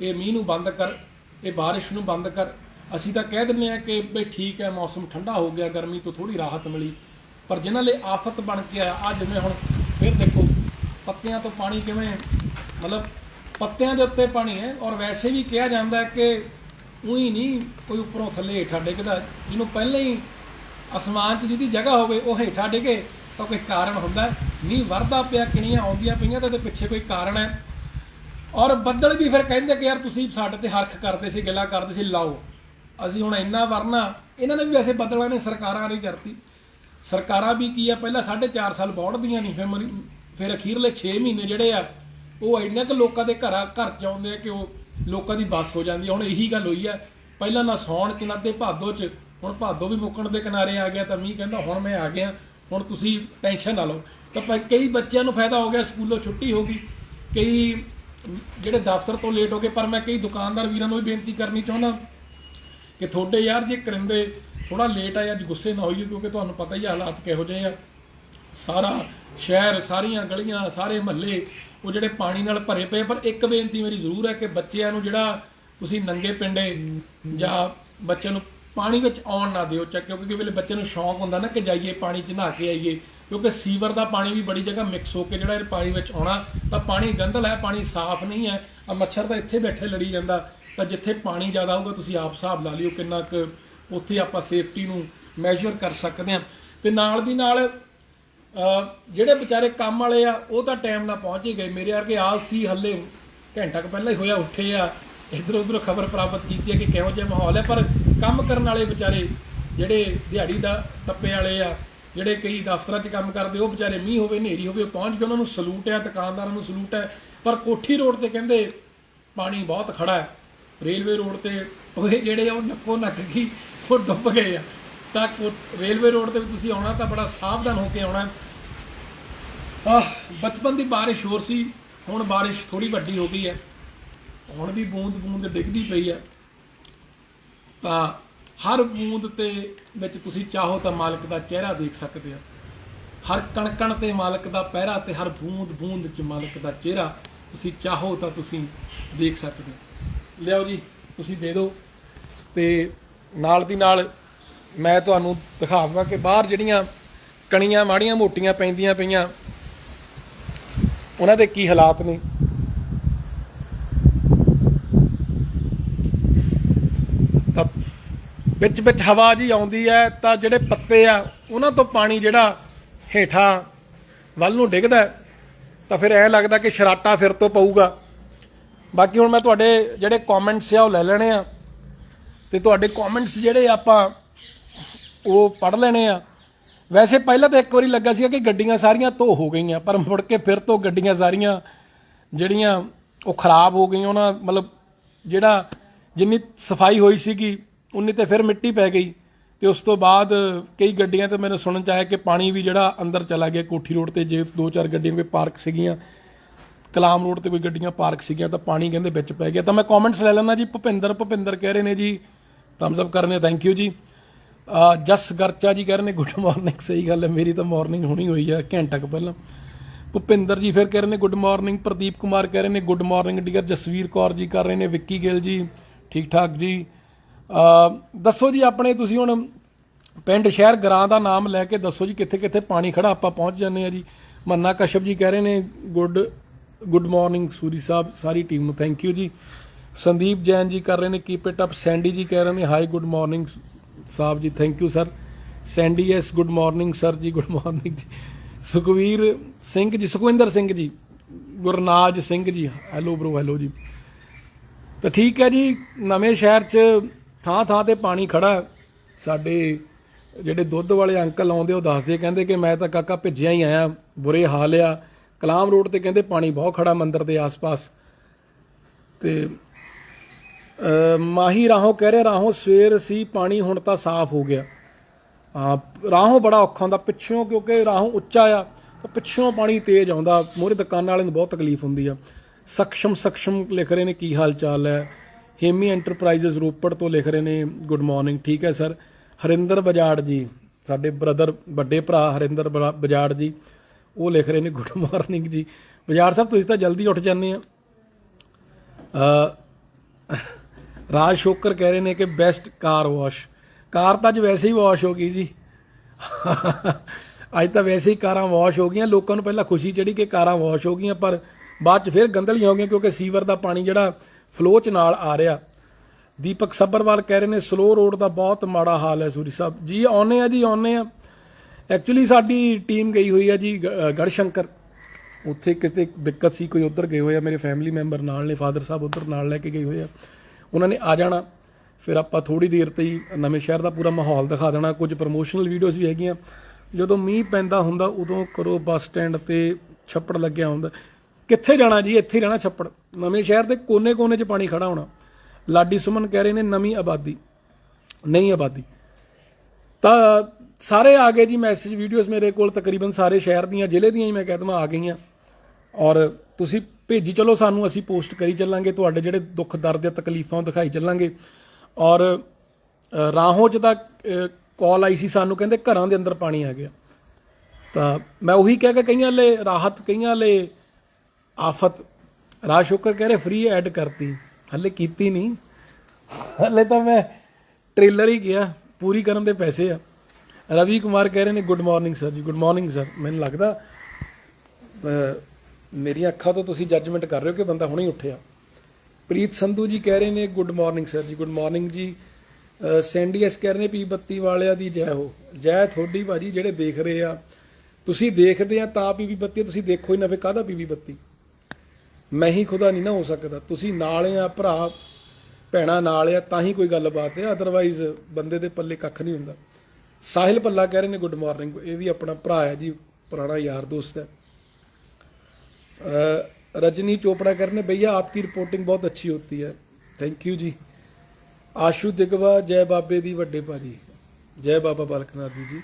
ਇਹ ਮੀਂਹ ਨੂੰ ਬੰਦ ਕਰ, ਇਹ ਬਾਰਿਸ਼ ਨੂੰ ਬੰਦ ਕਰ ਅਸੀਂ ਤਾਂ ਕਹਿ ਦਿੰਦੇ ਆ ਕਿ ਬਈ ਠੀਕ ਹੈ, ਮੌਸਮ ਠੰਡਾ ਹੋ ਗਿਆ, ਗਰਮੀ ਤੋਂ ਥੋੜੀ ਰਾਹਤ ਮਿਲੀ। ਪਰ ਜਿਨ੍ਹਾਂ ਲਈ ਆਫਤ ਬਣ ਕੇ ਆਇਆ ਆ ਜਿਵੇਂ ਹੁਣ ਫਿਰ ਦੇਖੋ, ਪੱਤਿਆਂ ਤੋਂ ਪਾਣੀ ਕਿਵੇਂ, ਮਤਲਬ ਪੱਤਿਆਂ ਦੇ ਉੱਤੇ ਪਾਣੀ ਹੈ, ਔਰ ਵੈਸੇ ਵੀ ਕਿਹਾ ਜਾਂਦਾ ਕਿ ਉਹੀ ਨਹੀਂ, ਕੋਈ ਉੱਪਰੋਂ ਥੱਲੇ ਹੇਠਾਂ ਡਿੱਗਦਾ। ਜਿਹਨੂੰ ਪਹਿਲਾਂ ਹੀ ਅਸਮਾਨ 'ਚ ਜਿਹਦੀ ਜਗ੍ਹਾ ਹੋਵੇ, ਉਹ ਹੇਠਾਂ ਡਿੱਗੇ, ਤਾਂ ਕੋਈ ਕਾਰਨ ਹੁੰਦਾ ਨਹੀਂ ਵਰਦਾ ਪਿਆ, ਕਿਣੀਆਂ ਆਉਂਦੀਆਂ ਪਈਆਂ, ਤਾਂ ਉਹਦੇ ਪਿੱਛੇ ਕੋਈ ਕਾਰਨ ਹੈ। ਔਰ ਬੱਦਲ ਵੀ ਫਿਰ ਕਹਿੰਦੇ ਕਿ ਯਾਰ ਤੁਸੀਂ ਸਾਡੇ ਤੇ ਹਰਖ ਕਰਦੇ ਸੀ, ਗੱਲਾਂ ਕਰਦੇ ਸੀ, ਲਾਓ। ਅਸੀਂ ਹੁਣ ਇੰਨਾ ਵਰਨਾ, ਇਹਨਾਂ ਨੇ ਵੀ ਵੈਸੇ ਬੱਦਲਾਂ ਨੇ ਸਰਕਾਰਾਂ ਨੇ ਕਰਤੀ। ਸਰਕਾਰਾਂ ਵੀ ਕੀ ਆ, ਪਹਿਲਾਂ 4.5 ਸਾਲ ਬੌੜਦੀਆਂ ਨਹੀਂ, ਫਿਰ ਮਰੀ- ਫਿਰ ਅਖੀਰਲੇ 6 ਮਹੀਨੇ ਜਿਹੜੇ ਆ, ਉਹ ਇੰਨੇ ਕੁ ਲੋਕਾਂ ਦੇ ਘਰਾਂ, ਘਰ ਚ ਆਉਂਦੇ ਆ ਕਿ ਉਹ ਲੋਕਾਂ ਦੀ ਬੱਸ ਹੋ ਜਾਂਦੀ ਆ। ਹੁਣ ਇਹੀ ਗੱਲ ਹੋਈ ਆ, ਪਹਿਲਾਂ ਨਾ ਸੌਣ ਚ ਨਾ ਤੇ ਭਾਦੋ ਚ, ਹੁਣ ਭਾਦੋ ਵੀ ਮੁੱਕਣ ਦੇ ਕਿਨਾਰੇ ਆ ਗਿਆ ਤਾਂ ਮੀਂਹ ਕਹਿੰਦਾ, ਹੁਣ ਮੈਂ ਆ ਗਿਆ, ਹੁਣ ਤੁਸੀਂ ਟੈਨਸ਼ਨ ਨਾ ਲਓ। ਤਾਂ ਕਈ ਬੱਚਿਆਂ ਨੂੰ ਫਾਇਦਾ ਹੋ ਗਿਆ, ਸਕੂਲੋਂ ਛੁੱਟੀ ਹੋ ਗਈ, ਕਈ ਜਿਹੜੇ ਦਫ਼ਤਰ ਤੋਂ ਲੇਟ ਹੋ ਗਏ, ਪਰ ਮੈਂ ਕਈ ਦੁਕਾਨਦਾਰ ਵੀਰਾਂ ਨੂੰ ਵੀ ਬੇਨਤੀ ਕਰਨੀ ਚਾਹੁੰਦਾ ਕਿ ਤੁਹਾਡੇ ਯਾਰ ਜੇ ਕਰਿੰਦੇ ਥੋੜਾ ਲੇਟ ਆਏ, ਅੱਜ ਗੁੱਸੇ ਨਾ ਹੋਈਏ, ਕਿਉਂਕਿ ਤੁਹਾਨੂੰ ਪਤਾ ਹੀ ਆ ਹਾਲਾਤ ਕਿਹੋ ਜਿਹੇ ਆ। ਸਾਰਾ ਸ਼ਹਿਰ, ਸਾਰੀਆਂ ਗਲੀਆਂ, ਸਾਰੇ ਮਹੱਲੇ, ਉਹ ਜਿਹੜੇ ਪਾਣੀ ਨਾਲ ਭਰੇ ਪਏ ਪਰ ਇੱਕ ਬੇਨਤੀ ਮੇਰੀ ਜ਼ਰੂਰ ਹੈ ਕਿ ਬੱਚਿਆਂ ਨੂੰ ਜਿਹੜਾ ਤੁਸੀਂ ਨੰਗੇ ਪਿੰਡੇ ਜਾਂ ਬੱਚਿਆਂ ਨੂੰ ਪਾਣੀ ਵਿੱਚ ਆਉਣ ਨਾ ਦਿਓ ਚੱਕ, ਕਿਉਂਕਿ ਵੇਲੇ ਬੱਚੇ ਨੂੰ ਸ਼ੌਂਕ ਹੁੰਦਾ ਨਾ ਕਿ ਜਾਈਏ, ਪਾਣੀ 'ਚ ਨਹਾ ਕੇ ਆਈਏ, ਕਿਉਂਕਿ ਸੀਵਰ ਦਾ ਪਾਣੀ ਵੀ ਬੜੀ ਜਗ੍ਹਾ ਮਿਕਸ ਹੋ ਕੇ ਜਿਹੜਾ ਇਹ ਪਾਣੀ ਵਿੱਚ ਆਉਣਾ, ਤਾਂ ਪਾਣੀ ਗੰਦਲ ਹੈ ਪਾਣੀ ਸਾਫ਼ ਨਹੀਂ ਹੈ ਆ ਮੱਛਰ ਤਾਂ ਇੱਥੇ ਬੈਠੇ ਲੜੀ ਜਾਂਦਾ। ਤਾਂ ਜਿੱਥੇ ਪਾਣੀ ਜ਼ਿਆਦਾ ਹੋਊਗਾ ਤੁਸੀਂ ਆਪ ਹਿਸਾਬ ਲਾ ਲਿਓ ਕਿੰਨਾ ਕੁ ਉੱਥੇ ਆਪਾਂ ਸੇਫਟੀ ਨੂੰ ਮੈਜ਼ਰ ਕਰ ਸਕਦੇ ਹਾਂ। ਤੇ ਨਾਲ ਦੀ ਨਾਲ ਜਿਹੜੇ ਵਿਚਾਰੇ ਕੰਮ ਵਾਲੇ ਆ, ਉਹ ਤਾਂ ਟਾਈਮ ਨਾਲ ਪਹੁੰਚ ਹੀ ਗਏ। ਮੇਰੇ ਵਰਗੇ ਆਲਸੀ ਹੱਲੇ ਘੰਟਾ ਕੁ ਪਹਿਲਾਂ ਹੀ ਹੋਇਆ, ਉੱਠੇ ਆ। ਇਧਰ ਉਧਰ ਖਬਰ ਪ੍ਰਾਪਤ ਕੀਤੀ ਹੈ ਕਿ ਕਿਹੋ ਜਿਹਾ ਮਾਹੌਲ ਹੈ ਪਰ ਕੰਮ ਕਰਨ ਵਾਲੇ ਵਿਚਾਰੇ ਜਿਹੜੇ ਦਿਹਾੜੀ ਦਾ ਟੱਪੇ ਵਾਲੇ ਆ, ਜਿਹੜੇ ਕਈ ਦਫ਼ਤਰਾਂ 'ਚ ਕੰਮ ਕਰਦੇ, ਉਹ ਵਿਚਾਰੇ ਮੀਂਹ ਹੋਵੇ, ਹਨੇਰੀ ਹੋਵੇ, ਉਹ ਪਹੁੰਚ ਗਏ, ਉਹਨਾਂ ਨੂੰ ਸਲੂਟ ਹੈ ਦੁਕਾਨਦਾਰਾਂ ਨੂੰ ਸਲੂਟ ਹੈ ਪਰ ਕੋਠੀ ਰੋਡ ਤੇ ਕਹਿੰਦੇ, ਪਾਣੀ ਬਹੁਤ ਖੜਾ ਹੈ। ਰੇਲਵੇ ਰੋਡ ਤੇ ਉਹ ਜਿਹੜੇ ਆ, ਉਹ ਨੱਕੋ ਨੱਕ ਗਈ, ਉਹ ਡੁੱਬ ਗਏ ਆ। ਤਾਂ ਕੋ- ਰੇਲਵੇ ਰੋਡ ਤੇ ਵੀ ਤੁਸੀਂ ਆਉਣਾ ਤਾਂ ਬੜਾ ਸਾਵਧਾਨ ਹੋ ਕੇ ਆਉਣਾ। ਆਹ, ਬਚਪਨ ਦੀ ਬਾਰਿਸ਼ ਹੋਰ ਸੀ, ਹੁਣ ਬਾਰਿਸ਼ ਥੋੜੀ ਵੱਡੀ ਹੋ ਗਈ ਹੈ। ਹੁਣ ਵੀ ਬੂੰਦ ਬੂੰਦ ਡਿੱਗਦੀ ਪਈ ਹੈ ਤਾਂ ਹਰ ਬੂੰਦ ਤੇ ਵਿੱਚ ਤੁਸੀਂ ਚਾਹੋ ਤਾਂ ਮਾਲਕ ਦਾ ਚਿਹਰਾ ਦੇਖ ਸਕਦੇ ਹੋ ਹਰ ਕਣਕਣ ਤੇ ਮਾਲਕ ਦਾ ਪਹਿਰਾ ਤੇ ਹਰ ਬੂੰਦ ਬੂੰਦ 'ਚ ਮਾਲਕ ਦਾ ਚਿਹਰਾ ਤੁਸੀਂ ਚਾਹੋ ਤਾਂ ਤੁਸੀਂ ਦੇਖ ਸਕਦੇ ਹੋ ਲਿਆਓ ਜੀ, ਤੁਸੀਂ ਦੇ ਦਿਓ। ਤੇ ਨਾਲ ਦੀ ਨਾਲ ਮੈਂ ਤੁਹਾਨੂੰ ਦਿਖਾਵਾਂਗਾ ਕਿ ਬਾਹਰ ਜਿਹੜੀਆਂ ਕਣੀਆਂ ਮਾੜੀਆਂ ਮੋਟੀਆਂ ਪੈਂਦੀਆਂ ਪਈਆਂ, ਉਹਨਾਂ ਦੇ ਕੀ ਹਾਲਾਤ ਨੇ। ਤਾਂ ਵਿੱਚ ਵਿੱਚ ਹਵਾ ਜੀ ਆਉਂਦੀ ਹੈ, ਤਾਂ ਜਿਹੜੇ ਪੱਤੇ ਆ, ਉਹਨਾਂ ਤੋਂ ਪਾਣੀ ਜਿਹੜਾ ਹੇਠਾਂ ਵੱਲ ਨੂੰ ਡਿੱਗਦਾ ਤਾਂ ਫਿਰ ਐ ਲੱਗਦਾ ਕਿ ਸ਼ਰਾਟਾ ਫਿਰ ਤੋਂ ਪਊਗਾ। ਬਾਕੀ ਹੁਣ ਮੈਂ ਤੁਹਾਡੇ ਜਿਹੜੇ ਕਮੈਂਟਸ ਆ, ਉਹ ਲੈ ਲੈਣੇ ਆ। ਤੇ ਤੁਹਾਡੇ ਕਮੈਂਟਸ ਜਿਹੜੇ ਆਪਾਂ ਉਹ ਪੜ ਲੈਣੇ ਆ। ਵੈਸੇ ਪਹਿਲਾਂ ਤਾਂ ਇੱਕ ਵਾਰੀ ਲੱਗਾ ਸੀਗਾ ਕਿ ਗੱਡੀਆਂ ਸਾਰੀਆਂ ਧੋ ਹੋ ਗਈਆਂ, ਪਰ ਮੁੜ ਕੇ ਫਿਰ ਤੋਂ ਗੱਡੀਆਂ ਸਾਰੀਆਂ ਜਿਹੜੀਆਂ ਉਹ ਖਰਾਬ ਹੋ ਗਈਆਂ, ਉਹਨਾਂ ਮਤਲਬ ਜਿਹੜਾ ਜਿੰਨੀ ਸਫ਼ਾਈ ਹੋਈ ਸੀਗੀ, ਉਨੀ ਤੇ ਫਿਰ ਮਿੱਟੀ ਪੈ ਗਈ। ਤੇ ਉਸ ਤੋਂ ਬਾਅਦ ਕਈ ਗੱਡੀਆਂ ਤੇ ਮੈਨੂੰ ਸੁਣਨ ਚ ਆਇਆ ਕਿ ਪਾਣੀ ਵੀ ਜਿਹੜਾ ਅੰਦਰ ਚਲਾ ਗਿਆ, ਕੋਠੀ ਰੋਡ ਤੇ ਜੇ ਦੋ ਚਾਰ ਗੱਡੀਆਂ ਕੋਈ ਪਾਰਕ ਸੀਗੀਆਂ ਕਲਾਮ ਰੋਡ ਤੇ ਕੋਈ ਗੱਡੀਆਂ ਪਾਰਕ ਸੀਗੀਆਂ ਤਾਂ ਪਾਣੀ ਕਹਿੰਦੇ ਵਿੱਚ ਪੈ ਗਿਆ। ਤਾਂ ਮੈਂ ਕਮੈਂਟਸ ਲੈ ਲੈਣਾ ਜੀ, ਭੁਪਿੰਦਰ ਭੁਪਿੰਦਰ ਕਹਿ ਰਹੇ ਨੇ ਜੀ ਥੰਬਸ ਅਪ ਕਰਨੇ ਥੈਂਕ ਯੂ ਜੀ। ਅਹ ਜਸ ਗਰਚਾ ਜੀ ਕਹਿ ਰਹੇ ਨੇ ਗੁੱਡ ਮਾਰਨਿੰਗ ਸਹੀ ਗੱਲ ਹੈ, ਮੇਰੀ ਤਾਂ ਮਾਰਨਿੰਗ ਹੁਣੀ ਹੋਈ ਹੈ ਘੰਟਾ ਕੁ ਪਹਿਲਾਂ। ਭੁਪਿੰਦਰ ਜੀ ਫਿਰ ਕਹਿ ਰਹੇ ਨੇ ਗੁੱਡ ਮਾਰਨਿੰਗ ਪ੍ਰਦੀਪ ਕੁਮਾਰ ਕਹਿ ਰਹੇ ਨੇ good morning dear Jasvir Kaur ji ਕਰ ਰਹੇ ਨੇ, ਵਿੱਕੀ ਗਿੱਲ ਜੀ, ਠੀਕ ਠਾਕ ਜੀ। ਦੱਸੋ ਜੀ ਆਪਣੇ ਤੁਸੀਂ ਹੁਣ ਪਿੰਡ ਸ਼ਹਿਰ ਗਰਾਂ ਦਾ ਨਾਮ ਲੈ ਕੇ ਦੱਸੋ ਜੀ ਕਿੱਥੇ ਕਿੱਥੇ ਪਾਣੀ ਖੜਾ, ਆਪਾਂ ਪਹੁੰਚ ਜਾਂਦੇ ਆ ਜੀ। ਮੰਨਾ ਕਸ਼ਪ ਜੀ ਕਹਿ ਰਹੇ ਨੇ good good morning Suri Sahib, ਸਾਰੀ ਟੀਮ ਨੂੰ ਥੈਂਕ ਯੂ ਜੀ। ਸੰਦੀਪ ਜੈਨ ਜੀ ਕਰ ਰਹੇ ਨੇ ਕੀਪ ਇਟ ਅਪ ਸੈਂਡੀ ਜੀ ਕਹਿ ਰਹੇ ਨੇ high good morning Sahib ji thank you sir Sandy S good morning sir ਜੀ ਗੁੱਡ ਮਾਰਨਿੰਗ ਜੀ। Sukhvir Singh ji, Sukhwinder Singh ji, Gurnaaz Singh ji hello bro hello ਜੀ। ਤਾਂ ਠੀਕ ਹੈ ਜੀ, ਨਵੇਂ ਸ਼ਹਿਰ 'ਚ ਥਾਂ ਥਾਂ ਤੇ ਪਾਣੀ ਖੜਾ ਸਾਡੇ ਜਿਹੜੇ ਦੁੱਧ ਵਾਲੇ ਅੰਕਲ ਆਉਂਦੇ, ਉਹ ਦੱਸਦੇ ਕਹਿੰਦੇ ਕਿ ਮੈਂ ਤਾਂ ਕਾਕਾ ਭਿੱਜਿਆ ਹੀ ਆਇਆ, ਬੁਰੇ ਹਾਲ ਆ। ਕਲਾਮ ਰੋਡ ਤੇ ਕਹਿੰਦੇ ਪਾਣੀ ਬਹੁਤ ਖੜਾ ਮੰਦਿਰ ਦੇ ਆਸ-ਪਾਸ। ਤੇ ਮਾਹੀ ਰਾਹੋਂ ਕਹਿ ਰਿਹਾ, ਰਾਹੋਂ ਸਵੇਰ ਸੀ, ਪਾਣੀ ਹੁਣ ਤਾਂ ਸਾਫ਼ ਹੋ ਗਿਆ। ਆ ਰਾਹੋਂ ਬੜਾ ਔਖਾ ਹੁੰਦਾ, ਪਿੱਛੋਂ ਕਿਉਂਕਿ ਰਾਹੋਂ ਉੱਚਾ ਆ ਪਿੱਛੋਂ ਪਾਣੀ ਤੇਜ਼ ਆਉਂਦਾ ਮੋਰੇ ਦੁਕਾਨਾਂ ਵਾਲੇ ਨੂੰ ਬਹੁਤ ਤਕਲੀਫ ਹੁੰਦੀ ਆ। ਸਖਸ਼ਮ ਸਖਸ਼ਮ ਲਿਖ ਰਹੇ ਨੇ, ਕੀ ਹਾਲ ਚਾਲ ਹੈ? ਹੇਮੀ ਐਂਟਰਪ੍ਰਾਈਜ਼ਸ ਰੋਪੜ ਤੋਂ ਲਿਖ ਰਹੇ ਨੇ, ਗੁੱਡ ਮਾਰਨਿੰਗ, ਠੀਕ ਹੈ ਸਰ। ਹਰਿੰਦਰ ਬਜਾੜ ਜੀ, ਸਾਡੇ ਬ੍ਰਦਰ, ਵੱਡੇ ਭਰਾ ਹਰਿੰਦਰ ਬਰਾ- ਬਜਾੜ ਜੀ ਉਹ ਲਿਖ ਰਹੇ ਨੇ ਗੁੱਡ ਮਾਰਨਿੰਗ ਜੀ। ਬਜਾੜ ਸਾਹਿਬ, ਤੁਸੀਂ ਤਾਂ ਜਲਦੀ ਉੱਠ ਜਾਂਦੇ ਆ। ਰਾਜ ਸ਼ੋਕਰ ਕਹਿ ਰਹੇ ਨੇ ਕਿ ਬੈਸਟ ਕਾਰ ਵਾਸ਼ ਕਾਰ ਤਾਂ ਅੱਜ ਵੈਸੇ ਹੀ ਵਾਸ਼ ਹੋ ਗਈ ਜੀ। ਅੱਜ ਤਾਂ ਵੈਸੇ ਹੀ ਕਾਰਾਂ ਵਾਸ਼ ਹੋ ਗਈਆਂ। ਲੋਕਾਂ ਨੂੰ ਪਹਿਲਾਂ ਖੁਸ਼ੀ ਚੜੀ ਕਿ ਕਾਰਾਂ ਵਾਸ਼ ਹੋ ਗਈਆਂ, ਪਰ ਬਾਅਦ ਚ ਫਿਰ ਗੰਦਲੀਆਂ ਹੋ ਗਈਆਂ, ਕਿਉਂਕਿ ਸੀਵਰ ਦਾ ਪਾਣੀ ਜਿਹੜਾ ਫਲੋ ਚ ਨਾਲ ਆ ਰਿਹਾ। ਦੀਪਕ ਸੱਬਰਵਾਲ ਕਹਿ ਰਹੇ ਨੇ ਸਲੋ ਰੋਡ ਦਾ ਬਹੁਤ ਮਾੜਾ ਹਾਲ ਹੈ ਸੂਰੀ ਸਾਹਿਬ। ਜੀ ਆਉਨੇ ਆ, ਜੀ ਆਉਨੇ ਆ। ਐਕਚੁਅਲੀ ਸਾਡੀ ਟੀਮ ਗਈ ਹੋਈ ਆ ਜੀ, ਗ- ਗੜਸ਼ੰਕਰ। ਉੱਥੇ ਕਿਤੇ ਦਿੱਕਤ ਸੀ, ਕੋਈ ਉਧਰ ਗਏ ਹੋਏ ਆ, ਮੇਰੇ ਫੈਮਿਲੀ ਮੈਂਬਰ ਨਾਲ ਨੇ ਫਾਦਰ ਸਾਹਿਬ ਉਧਰ ਨਾਲ ਲੈ ਕੇ ਗਏ ਹੋਏ ਆ। ਉਹਨਾਂ ਨੇ ਆ ਜਾਣਾ, ਫਿਰ ਆਪਾਂ ਥੋੜੀ ਦੇਰ ਤੇ ਹੀ ਨਵੇਂ ਸ਼ਹਿਰ ਦਾ ਪੂਰਾ ਮਾਹੌਲ ਦਿਖਾ ਦੇਣਾ। ਕੁਝ ਪ੍ਰੋਮੋਸ਼ਨਲ ਵੀਡੀਓਜ਼ ਵੀ ਹੈਗੀਆਂ। ਜਦੋਂ ਮੀਂਹ ਪੈਂਦਾ ਹੁੰਦਾ, ਉਦੋਂ ਕਰੋ ਬੱਸ ਸਟੈਂਡ ਤੇ ਛੱਪੜ ਲੱਗਿਆ ਹੁੰਦਾ। ਕਿੱਥੇ ਜਾਣਾ ਜੀ? ਇੱਥੇ ਹੀ ਰਹਿਣਾ ਛੱਪੜ। ਨਵੇਂ ਸ਼ਹਿਰ ਦੇ ਕੋਨੇ-ਕੋਨੇ 'ਚ ਪਾਣੀ ਖੜਾ ਹੋਣਾ। ਲਾਡੀ ਸੁਮਨ ਕਹਿ ਰਹੇ ਨੇ, ਨਵੀਂ ਆਬਾਦੀ। ਨਹੀਂ ਆਬਾਦੀ। ਤਾਂ ਸਾਰੇ ਆ ਗਏ ਜੀ ਮੈਸੇਜ ਵੀਡੀਓਜ਼ ਮੇਰੇ ਕੋਲ, ਤਕਰੀਬਨ ਸਾਰੇ ਸ਼ਹਿਰ ਦੀਆਂ, ਜ਼ਿਲ੍ਹੇ ਦੀਆਂ ਹੀ ਮੈਂ ਕਹਿ ਦਵਾਂ ਆ ਗਈਆਂ। ਔਰ ਤੁਸੀਂ ਭੇਜੀ, ਚਲੋ ਸਾਨੂੰ ਅਸੀਂ ਪੋਸਟ ਕਰੀ ਚੱਲਾਂਗੇ, ਤੁਹਾਡੇ ਜਿਹੜੇ ਦੁੱਖ, ਦਰਦ ਜਾਂ ਤਕਲੀਫਾਂ ਉਹ ਦਿਖਾਈ ਚੱਲਾਂਗੇ। ਔਰ ਰਾਹੋਂ ਚ ਤਾਂ ਕਾਲ ਆਈ ਸੀ ਸਾਨੂੰ, ਕਹਿੰਦੇ ਘਰਾਂ ਦੇ ਅੰਦਰ ਪਾਣੀ ਆ ਗਿਆ। ਤਾਂ ਮੈਂ ਉਹੀ ਕਹਿ ਕੇ ਕਈਆਂ ਲਈ ਰਾਹਤ, ਕਈਆਂ ਲਈ ਆਫਤ ਰਾਜ ਸ਼ੁਕਰ ਕਹਿ ਰਹੇ ਫ੍ਰੀ ਐਡ ਕਰਤੀ। ਹੱਲੇ ਕੀਤੀ ਨਹੀਂ। ਹੱਲੇ ਤਾਂ ਮੈਂ ਟ੍ਰੇਲਰ ਹੀ ਗਿਆ, ਪੂਰੀ ਕਰਨ ਦੇ ਪੈਸੇ ਆ। ਰਵੀ ਕੁਮਾਰ ਕਹਿ ਰਹੇ ਨੇ ਗੁੱਡ ਮਾਰਨਿੰਗ ਸਰ ਜੀ ਗੁੱਡ ਮਾਰਨਿੰਗ ਸਰ ਮੈਨੂੰ ਲੱਗਦਾ ਮੇਰੀਆਂ ਅੱਖਾਂ ਤੋਂ ਤੁਸੀਂ ਜੱਜਮੈਂਟ ਕਰ ਰਹੇ ਹੋ ਕਿ ਬੰਦਾ ਹੁਣੇ ਉੱਠਿਆ। ਪ੍ਰੀਤ ਸੰਧੂ ਜੀ ਕਹਿ ਰਹੇ ਨੇ ਗੁੱਡ ਮਾਰਨਿੰਗ ਸਰ ਜੀ ਗੁੱਡ ਮਾਰਨਿੰਗ ਜੀ. ਸੈਂਡੀਐਸ ਕਹਿ ਰਹੇ ਨੇ ਪੀ ਬੱਤੀ ਵਾਲਿਆਂ ਦੀ ਜੈ ਹੋ। ਜੈ ਤੁਹਾਡੀ ਭਾਜੀ, ਜਿਹੜੇ ਦੇਖ ਰਹੇ ਆ। ਤੁਸੀਂ ਦੇਖਦੇ ਆ ਤਾਂ ਪੀਵੀ ਬੱਤੀ ਤੁਸੀਂ ਦੇਖੋ ਹੀ ਨਾ ਫੇ ਕਾਹਦਾ ਪੀਵੀ ਬੱਤੀ। ਮੈਂ ਹੀ ਖੁਦਾ ਨਹੀਂ ਨਾ ਹੋ ਸਕਦਾ। ਤੁਸੀਂ ਨਾਲ ਆ, ਭਰਾ, ਭੈਣਾ ਨਾਲ ਆ, ਤਾਂ ਹੀ ਕੋਈ ਗੱਲਬਾਤ ਹੈ ਅਦਰਵਾਈਜ਼ ਬੰਦੇ ਦੇ ਪੱਲੇ ਕੱਖ ਨਹੀਂ ਹੁੰਦਾ। ਸਾਹਿਲ ਪੱਲਾ ਕਹਿ ਰਹੇ ਨੇ ਗੁੱਡ ਮਾਰਨਿੰਗ ਇਹ ਵੀ ਆਪਣਾ ਭਰਾ ਹੈ ਜੀ ਪੁਰਾਣਾ ਯਾਰ ਦੋਸਤ ਹੈ अ, रजनी चोपड़ा करने भैया आपकी रिपोर्टिंग बहुत अच्छी होती है थैंक यू जी आशु दिगवा जय बाबे दी ਵੱਡੇ ਭਾਜੀ ਜੈ ਬਾਬਾ ਬਾਲਕਨਾਥ ਜੀ ਜੀ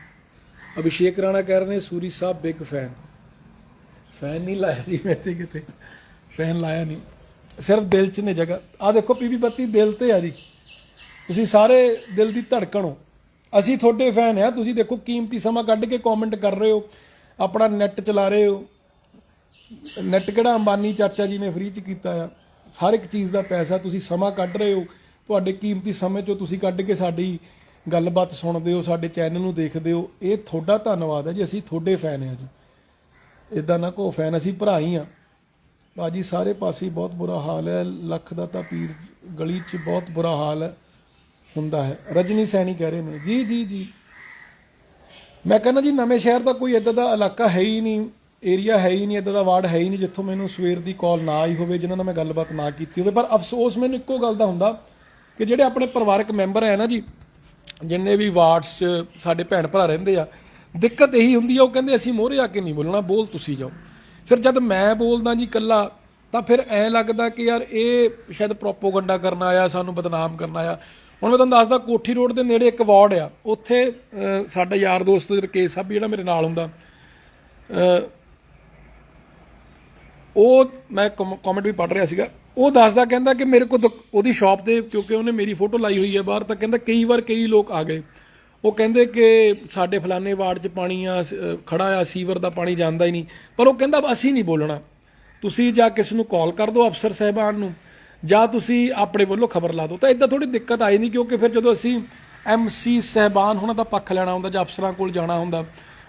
ਅਭਿਸ਼ੇਕ ਰਾਣਾ ਕਹਿ ਰਹੇ ਨੇ Suri sahib big fan fan ਨਹੀਂ ਲਾਇਆ ਜੀ ਮੈਂ ਤੇ ਕਿਤੇ ਫੈਨ ਲਾਇਆ ਨਹੀਂ ਸਿਰਫ ਦਿਲ 'ਚ ਨੇ ਜਗ੍ਹਾ ਆ ਦੇਖੋ ਪੀਪੀ ਬੱਤੀ ਦਿਲ ਤੇ ਆ ਜੀ ਤੁਸੀਂ ਸਾਰੇ ਦਿਲ ਦੀ ਧੜਕਣ ਹੋ ਅਸੀਂ ਤੁਹਾਡੇ ਫੈਨ ਆ, ਤੁਸੀਂ ਦੇਖੋ ਕੀਮਤੀ ਸਮਾਂ ਕੱਢ ਕੇ ਕਮੈਂਟ ਕਰ ਰਹੇ ਹੋ, ਆਪਣਾ ਨੈਟ ਚਲਾ ਰਹੇ ਹੋ। ਨੈਟ ਕਿਹੜਾ ਅੰਬਾਨੀ ਚਾਚਾ ਜੀ ਨੇ ਫ੍ਰੀ ਚ ਕੀਤਾ ਆ। ਹਰ ਇੱਕ ਚੀਜ਼ ਦਾ ਪੈਸਾ ਤੁਸੀਂ ਸਮਾਂ ਕੱਢ ਰਹੇ ਹੋ। ਤੁਹਾਡੇ ਕੀਮਤੀ ਸਮੇਂ ਚੋਂ ਤੁਸੀਂ ਕੱਢ ਕੇ ਸਾਡੀ ਗੱਲਬਾਤ ਸੁਣਦੇ ਹੋ, ਸਾਡੇ ਚੈਨਲ ਨੂੰ ਦੇਖਦੇ ਹੋ। ਇਹ ਤੁਹਾਡਾ ਧੰਨਵਾਦ ਹੈ ਜੀ, ਅਸੀਂ ਤੁਹਾਡੇ ਫੈਨ ਹਾਂ ਜੀ। ਇਦਾਂ ਨਾ ਕੋ ਫੈਨ ਅਸੀਂ ਭਰਾ ਹੀ ਆ। ਬਾਜੀ ਸਾਰੇ ਪਾਸੇ ਬਹੁਤ ਬੁਰਾ ਹਾਲ ਹੈ। ਲੱਖ ਦਾ ਤਾਂ ਪੀਰ ਗਲੀ 'ਚ ਬਹੁਤ ਬੁਰਾ ਹਾਲ ਹੈ। ਹੁੰਦਾ ਹੈ। ਰਜਨੀ ਸੈਣੀ ਕਹਿ ਰਹੇ ਨੇ, ਜੀ ਜੀ ਜੀ। ਮੈਂ ਕਹਿੰਦਾ ਜੀ, ਨਵੇਂ ਸ਼ਹਿਰ ਦਾ ਕੋਈ ਇਦਾਂ ਦਾ ਇਲਾਕਾ ਹੈ ਹੀ ਨਹੀਂ ਏਰੀਆ ਹੈ ਹੀ ਨਹੀਂ, ਇਦਾਂ ਦਾ ਵਾਰਡ ਹੈ ਹੀ ਨਹੀਂ, ਜਿੱਥੋਂ ਮੈਨੂੰ ਸਵੇਰ ਦੀ ਕਾਲ ਨਾ ਆਈ ਹੋਵੇ, ਜਿਨ੍ਹਾਂ ਨਾਲ ਮੈਂ ਗੱਲਬਾਤ ਨਾ ਕੀਤੀ ਹੋਵੇ। ਪਰ ਅਫਸੋਸ ਮੈਨੂੰ ਇੱਕੋ ਗੱਲ ਦਾ ਹੁੰਦਾ ਕਿ ਜਿਹੜੇ ਆਪਣੇ ਪਰਿਵਾਰਕ ਮੈਂਬਰ ਹੈ ਨਾ ਜੀ, ਜਿੰਨੇ ਵੀ ਵਾਰਡਸ 'ਚ ਸਾਡੇ ਭੈਣ ਭਰਾ ਰਹਿੰਦੇ ਆ, ਦਿੱਕਤ ਇਹੀ ਹੁੰਦੀ ਆ, ਉਹ ਕਹਿੰਦੇ ਅਸੀਂ ਮੋਹਰੇ ਆ ਕੇ ਨਹੀਂ ਬੋਲਣਾ, ਬੋਲ ਤੁਸੀਂ ਜਾਓ। ਫਿਰ ਜਦ ਮੈਂ ਬੋਲਦਾ ਜੀ ਇਕੱਲਾ, ਤਾਂ ਫਿਰ ਐ ਲੱਗਦਾ ਕਿ ਯਾਰ ਇਹ ਸ਼ਾਇਦ ਪ੍ਰੋਪੋਗੰਡਾ ਕਰਨ ਆਇਆ, ਸਾਨੂੰ ਬਦਨਾਮ ਕਰਨ ਆਇਆ। ਹੁਣ ਮੈਂ ਤੁਹਾਨੂੰ ਦੱਸਦਾ ਕੋਠੀ ਰੋਡ ਦੇ ਨੇੜੇ ਇੱਕ ਵਾਰਡ ਆ। ਉੱਥੇ ਅਹ, ਸਾਡਾ ਯਾਰ ਦੋਸਤ ਰਕੇਸ਼ ਸਾਹਿਬ ਜਿਹੜਾ ਮੇਰੇ ਨਾਲ ਹੁੰਦਾ। ਉਹ ਮੈਂ ਕਮੈਂਟ ਵੀ ਪੜ ਰਿਹਾ ਸੀਗਾ। ਉਹ ਦੱਸਦਾ ਕਹਿੰਦਾ ਕਿ ਮੇਰੇ ਕੋਲ ਦੁਕ- ਉਹਦੀ ਸ਼ਾਪ ਤੇ ਕਿਉਂਕਿ ਉਹਨੇ ਮੇਰੀ ਫੋਟੋ ਲਾਈ ਹੋਈ ਹੈ ਬਾਹਰ ਤਾਂ ਕਹਿੰਦਾ ਕਈ ਵਾਰ ਕਈ ਲੋਕ ਆ ਗਏ। ਉਹ ਕਹਿੰਦੇ ਕਿ ਸਾਡੇ ਫਲਾਣੇ ਵਾਰਡ 'ਚ ਪਾਣੀ ਆ ਖੜਾ ਆ ਸੀਵਰ ਦਾ ਪਾਣੀ ਜਾਂਦਾ ਹੀ ਨਹੀਂ। ਪਰ ਉਹ ਕਹਿੰਦਾ ਅਸੀਂ ਨਹੀਂ ਬੋਲਣਾ। ਤੁਸੀਂ ਜਾਂ ਕਿਸ ਨੂੰ ਕਾਲ ਕਰ ਦਿਓ ਅਫਸਰ ਸਾਹਿਬਾਨ ਨੂੰ। ਜਾਂ ਤੁਸੀਂ ਆਪਣੇ ਵੱਲੋਂ ਖਬਰ ਲਾ ਦਿਓ। ਤਾਂ ਇਦਾਂ ਥੋੜੀ ਦਿੱਕਤ ਆਈ ਨਹੀਂ, ਕਿਉਂਕਿ ਫਿਰ ਜਦੋਂ ਅਸੀਂ ਐਮਸੀ ਸਹਿਬਾਨ ਉਹਨਾਂ ਦਾ ਪੱਖ ਲੈਣਾ ਹੁੰਦਾ ਜਾਂ ਅਫਸਰਾਂ ਕੋਲ ਜਾਣਾ ਹੁੰਦਾ,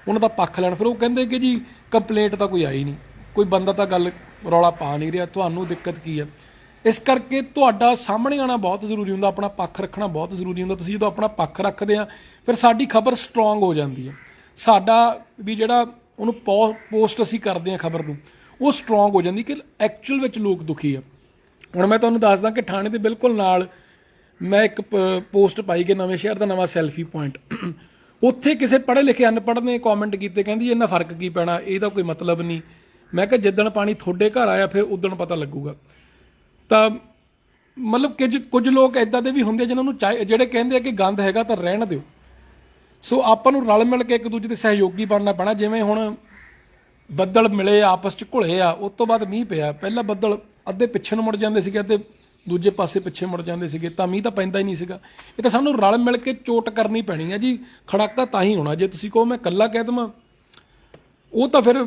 ਉਹਨਾਂ ਦਾ ਪੱਖ ਲੈਣ, ਫਿਰ ਉਹ ਕਹਿੰਦੇ ਕਿ ਜੀ ਕੰਪਲੇਂਟ ਤਾਂ ਕੋਈ ਆਈ ਨਹੀਂ। ਕੋਈ ਬੰਦਾ ਤਾਂ ਗੱਲ ਰੌਲਾ ਪਾ ਨਹੀਂ ਰਿਹਾ, ਤੁਹਾਨੂੰ ਦਿੱਕਤ ਕੀ ਹੈ ਇਸ ਕਰਕੇ ਤੁਹਾਡਾ ਸਾਹਮਣੇ ਆਣਾ ਬਹੁਤ ਜ਼ਰੂਰੀ ਹੁੰਦਾ, ਆਪਣਾ ਪੱਖ ਰੱਖਣਾ ਬਹੁਤ ਜ਼ਰੂਰੀ ਹੁੰਦਾ। ਤੁਸੀਂ ਜਦੋਂ ਆਪਣਾ ਪੱਖ ਰੱਖਦੇ ਆ, ਫਿਰ ਸਾਡੀ ਖਬਰ ਸਟਰੋਂਗ ਹੋ ਜਾਂਦੀ ਹੈ ਸਾਡਾ ਵੀ ਜਿਹੜਾ ਉਹਨੂੰ ਪੋਸਟ ਅਸੀਂ ਕਰਦੇ ਆ ਖਬਰ ਨੂੰ, ਉਹ ਸਟਰੋਂਗ ਹੋ ਜਾਂਦੀ ਕਿ ਐਕਚੁਅਲ ਵਿੱਚ ਲੋਕ ਦੁਖੀ ਆ। ਹੁਣ ਮੈਂ ਤੁਹਾਨੂੰ ਦੱਸਦਾ ਕਿ ਥਾਣੇ ਦੇ ਬਿਲਕੁਲ ਨਾਲ ਮੈਂ ਇੱਕ ਪੋਸਟ ਪਾਈ ਕਿ ਨਵੇਂ ਸ਼ਹਿਰ ਦਾ ਨਵਾਂ ਸੈਲਫੀ ਪੁਆਇੰਟ। ਉੱਥੇ ਕਿਸੇ ਪੜ੍ਹੇ ਲਿਖੇ ਅਨਪੜ੍ਹ ਨੇ ਕਮੈਂਟ ਕੀਤੇ, ਕਹਿੰਦੀ ਇਹਨਾਂ ਫ਼ਰਕ ਕੀ ਪੈਣਾ, ਇਹਦਾ ਕੋਈ ਮਤਲਬ ਨਹੀਂ। ਮੈਂ ਕਿਹਾ ਜਿੱਦਣ ਪਾਣੀ ਤੁਹਾਡੇ ਘਰ ਆਇਆ, ਫਿਰ ਉਦੋਂ ਪਤਾ ਲੱਗੂਗਾ। ਤਾਂ ਮਤਲਬ ਕਿ ਕੁਝ ਲੋਕ ਇਦਾਂ ਦੇ ਵੀ ਹੁੰਦੇ ਜਿਨ੍ਹਾਂ ਨੂੰ ਚਾਹੇ- ਜਿਹੜੇ ਕਹਿੰਦੇ ਆ ਕਿ ਗੰਦ ਹੈਗਾ ਤਾਂ ਰਹਿਣ ਦਿਓ। ਸੋ ਆਪਾਂ ਨੂੰ ਰਲ ਮਿਲ ਕੇ ਇੱਕ ਦੂਜੇ ਦੇ ਸਹਿਯੋਗੀ ਬਣਨਾ ਪੈਣਾ, ਜਿਵੇਂ ਹੁਣ ਬੱਦਲ ਮਿਲੇ ਆਪਸ ਚ ਘੁਲੇ ਆ, ਉਸ ਤੋਂ ਬਾਅਦ ਮੀਂਹ ਪਿਆ। ਪਹਿਲਾਂ ਬੱਦਲ ਅੱਧੇ ਪਿੱਛੇ ਨੂੰ ਮੁੜ ਜਾਂਦੇ ਸੀਗੇ ਤੇ ਦੂਜੇ ਪਾਸੇ ਪਿੱਛੇ ਮੁੜ ਜਾਂਦੇ ਸੀਗੇ, ਤਾਂ ਮੀਂਹ ਤਾਂ ਪੈਂਦਾ ਹੀ ਨਹੀਂ ਸੀਗਾ। ਇਹ ਤਾਂ ਸਾਨੂੰ ਰਲ ਮਿਲ ਕੇ ਚੋਟ ਕਰਨੀ ਪੈਣੀ ਹੈ ਜੀ, ਖੜਾਕਾ ਤਾਂ ਹੀ ਹੋਣਾ। ਜੇ ਤੁਸੀਂ ਕਹੋ ਮੈਂ ਇਕੱਲਾ ਕਹਿ ਦਵਾਂ, ਉਹ ਤਾਂ ਫਿਰ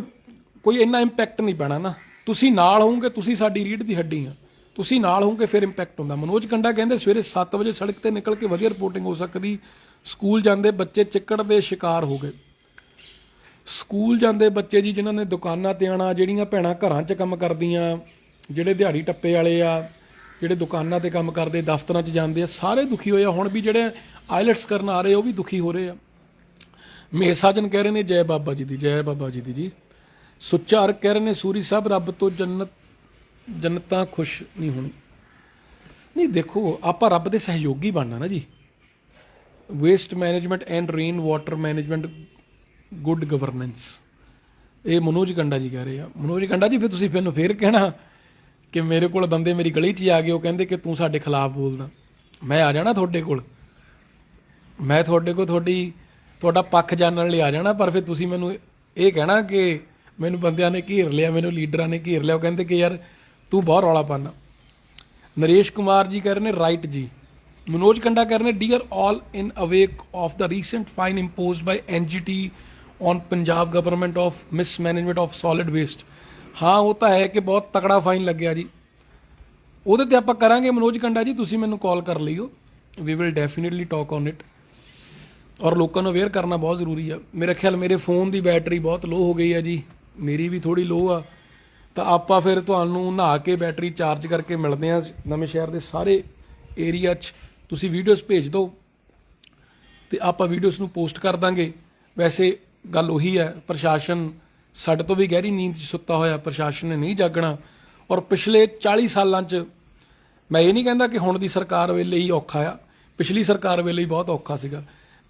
ਕੋਈ ਇੰਨਾ ਇੰਪੈਕਟ ਨਹੀਂ ਪੈਣਾ ਨਾ। ਤੁਸੀਂ ਨਾਲ ਹੋਵੋਗੇ, ਤੁਸੀਂ ਸਾਡੀ ਰੀੜ ਦੀ ਹੱਡੀ ਆ। ਤੁਸੀਂ ਨਾਲ ਹੋਵੋਗੇ, ਫਿਰ ਇੰਪੈਕਟ ਹੁੰਦਾ। ਮਨੋਜ ਕੰਡਾ ਕਹਿੰਦੇ ਸਵੇਰੇ 7 ਵਜੇ ਸੜਕ ਤੇ ਨਿਕਲ ਕੇ ਵਧੀਆ ਰਿਪੋਰਟਿੰਗ ਹੋ ਸਕਦੀ। ਸਕੂਲ ਜਾਂਦੇ ਬੱਚੇ ਚਿੱਕੜ ਦੇ ਸ਼ਿਕਾਰ ਹੋ ਗਏ। ਸਕੂਲ ਜਾਂਦੇ ਬੱਚੇ ਜੀ, ਜਿਨ੍ਹਾਂ ਨੇ ਦੁਕਾਨਾਂ ਤੇ ਆਣਾ ਜਿਹੜੀਆਂ ਭੈਣਾਂ ਘਰਾਂ 'ਚ ਕੰਮ ਕਰਦੀਆਂ ਜਿਹੜੇ ਦਿਹਾੜੀ ਟੱਪੇ ਵਾਲੇ ਆ, ਜਿਹੜੇ ਦੁਕਾਨਾਂ ਤੇ ਕੰਮ ਕਰਦੇ, ਦਫ਼ਤਰਾਂ 'ਚ ਜਾਂਦੇ ਆ, ਸਾਰੇ ਦੁਖੀ ਹੋਏ ਆ। ਹੁਣ ਵੀ ਜਿਹੜੇ ਆਈਲੈਟਸ ਕਰਨ ਆ ਰਹੇ, ਉਹ ਵੀ ਦੁਖੀ ਹੋ ਰਹੇ ਆ। ਮੇਸਾਜਨ ਕਹਿ ਰਹੇ ਨੇ, ਜੈ ਬਾਬਾ ਜੀ ਦੀ, ਜੈ ਬਾਬਾ ਜੀ ਦੀ ਜੀ। ਸੁੱਚਾ ਅਰਕ ਕਹਿ ਰਹੇ ਨੇ, ਸੂਰੀ ਸਾਹਿਬ, ਰੱਬ ਤੋਂ ਜੰਨਤ, ਜੰਨਤਾਂ ਖੁਸ਼ ਨਹੀਂ ਹੋਣੀ। ਨਹੀਂ, ਦੇਖੋ, ਆਪਾਂ ਰੱਬ ਦੇ ਸਹਿਯੋਗੀ ਬਣਨਾ ਨਾ ਜੀ। Waste management and rain water management good governance ਇਹ ਮਨੋਜ ਕੰਡਾ ਜੀ ਕਹਿ ਰਹੇ ਆ। ਮਨੋਜ ਕੰਡਾ ਜੀ, ਫਿਰ ਤੁਸੀਂ ਮੈਨੂੰ ਫੇਰ ਕਹਿਣਾ। ਕਿ ਮੇਰੇ ਕੋਲ ਬੰਦੇ ਮੇਰੀ ਗਲੀ 'ਚ ਹੀ ਆ ਗਏ, ਉਹ ਕਹਿੰਦੇ ਕਿ ਤੂੰ ਸਾਡੇ ਖਿਲਾਫ ਬੋਲਦਾ। ਮੈਂ ਆ ਜਾਣਾ ਤੁਹਾਡੇ ਕੋਲ। ਮੈਂ ਤੁਹਾਡੇ ਕੋਲ ਤੁਹਾਡੀ, ਤੁਹਾਡਾ ਪੱਖ ਜਾਣਨ ਲਈ ਆ ਜਾਣਾ, ਪਰ ਫਿਰ ਤੁਸੀਂ ਮੈਨੂੰ ਇਹ ਕਹਿਣਾ ਕਿ ਮੈਨੂੰ ਬੰਦਿਆਂ ਨੇ ਘੇਰ ਲਿਆ, ਮੈਨੂੰ ਲੀਡਰਾਂ ਨੇ ਘੇਰ ਲਿਆ, ਉਹ ਕਹਿੰਦੇ ਕਿ ਯਾਰ ਤੂੰ ਬਹੁਤ ਰੌਲਾ ਪਾਣਾ ਨਰੇਸ਼ ਕੁਮਾਰ ਜੀ ਕਹਿ ਰਹੇ ਨੇ ਰਾਈਟ ਜੀ। ਮਨੋਜ ਕੰਡਾ ਕਹਿ ਰਹੇ ਨੇ dear all in awake of the recent fine imposed by NGT on Punjab government of mismanagement of solid waste ਹਾਂ, ਉਹ ਤਾਂ ਹੈ ਕਿ ਬਹੁਤ ਤਕੜਾ ਫਾਈਨ ਲੱਗਿਆ ਜੀ। ਉਹਦੇ ਤੇ ਆਪਾਂ ਕਰਾਂਗੇ ਮਨੋਜ ਕੰਡਾ ਜੀ, ਤੁਸੀਂ ਮੈਨੂੰ ਕਾਲ ਕਰ ਲਈਓ we will definitely talk on it ਔਰ ਲੋਕਾਂ ਨੂੰ ਅਵੇਅਰ ਕਰਨਾ ਬਹੁਤ ਜ਼ਰੂਰੀ ਆ। ਮੇਰੇ ਖਿਆਲ, ਮੇਰੇ ਫੋਨ ਦੀ ਬੈਟਰੀ ਬਹੁਤ ਲੋ ਹੋ ਗਈ ਆ ਜੀ। ਮੇਰੀ ਵੀ ਥੋੜੀ ਲੋ ਆ। ਤਾਂ ਆਪਾਂ ਫਿਰ ਤੁਹਾਨੂੰ ਨਹਾ ਕੇ ਬੈਟਰੀ ਚਾਰਜ ਕਰਕੇ ਮਿਲਦੇ ਆ ਨਵੇਂ ਸ਼ਹਿਰ ਦੇ ਸਾਰੇ ਏਰੀਆ 'ਚ। ਤੁਸੀਂ ਵੀਡੀਓਜ਼ ਭੇਜ ਦਿਓ। ਤੇ ਆਪਾਂ ਵੀਡੀਓਜ਼ ਨੂੰ ਪੋਸਟ ਕਰ ਦਾਂਗੇ। ਵੈਸੇ ਗੱਲ ਉਹੀ ਹੈ ਪ੍ਰਸ਼ਾਸਨ ਸਾਡੇ ਤੋਂ ਵੀ ਗਹਿਰੀ ਨੀਂਦ 'ਚ ਸੁੱਤਾ ਹੋਇਆ ਪ੍ਰਸ਼ਾਸਨ ਨੇ ਨਹੀਂ ਜਾਗਣਾ ਔਰ ਪਿਛਲੇ 40 ਸਾਲਾਂ 'ਚ ਮੈਂ ਇਹ ਨਹੀਂ ਕਹਿੰਦਾ ਕਿ ਹੁਣ ਦੀ ਸਰਕਾਰ ਵੇਲੇ ਹੀ ਔਖਾ ਆ, ਪਿਛਲੀ ਸਰਕਾਰ ਵੇਲੇ ਹੀ ਬਹੁਤ ਔਖਾ ਸੀਗਾ।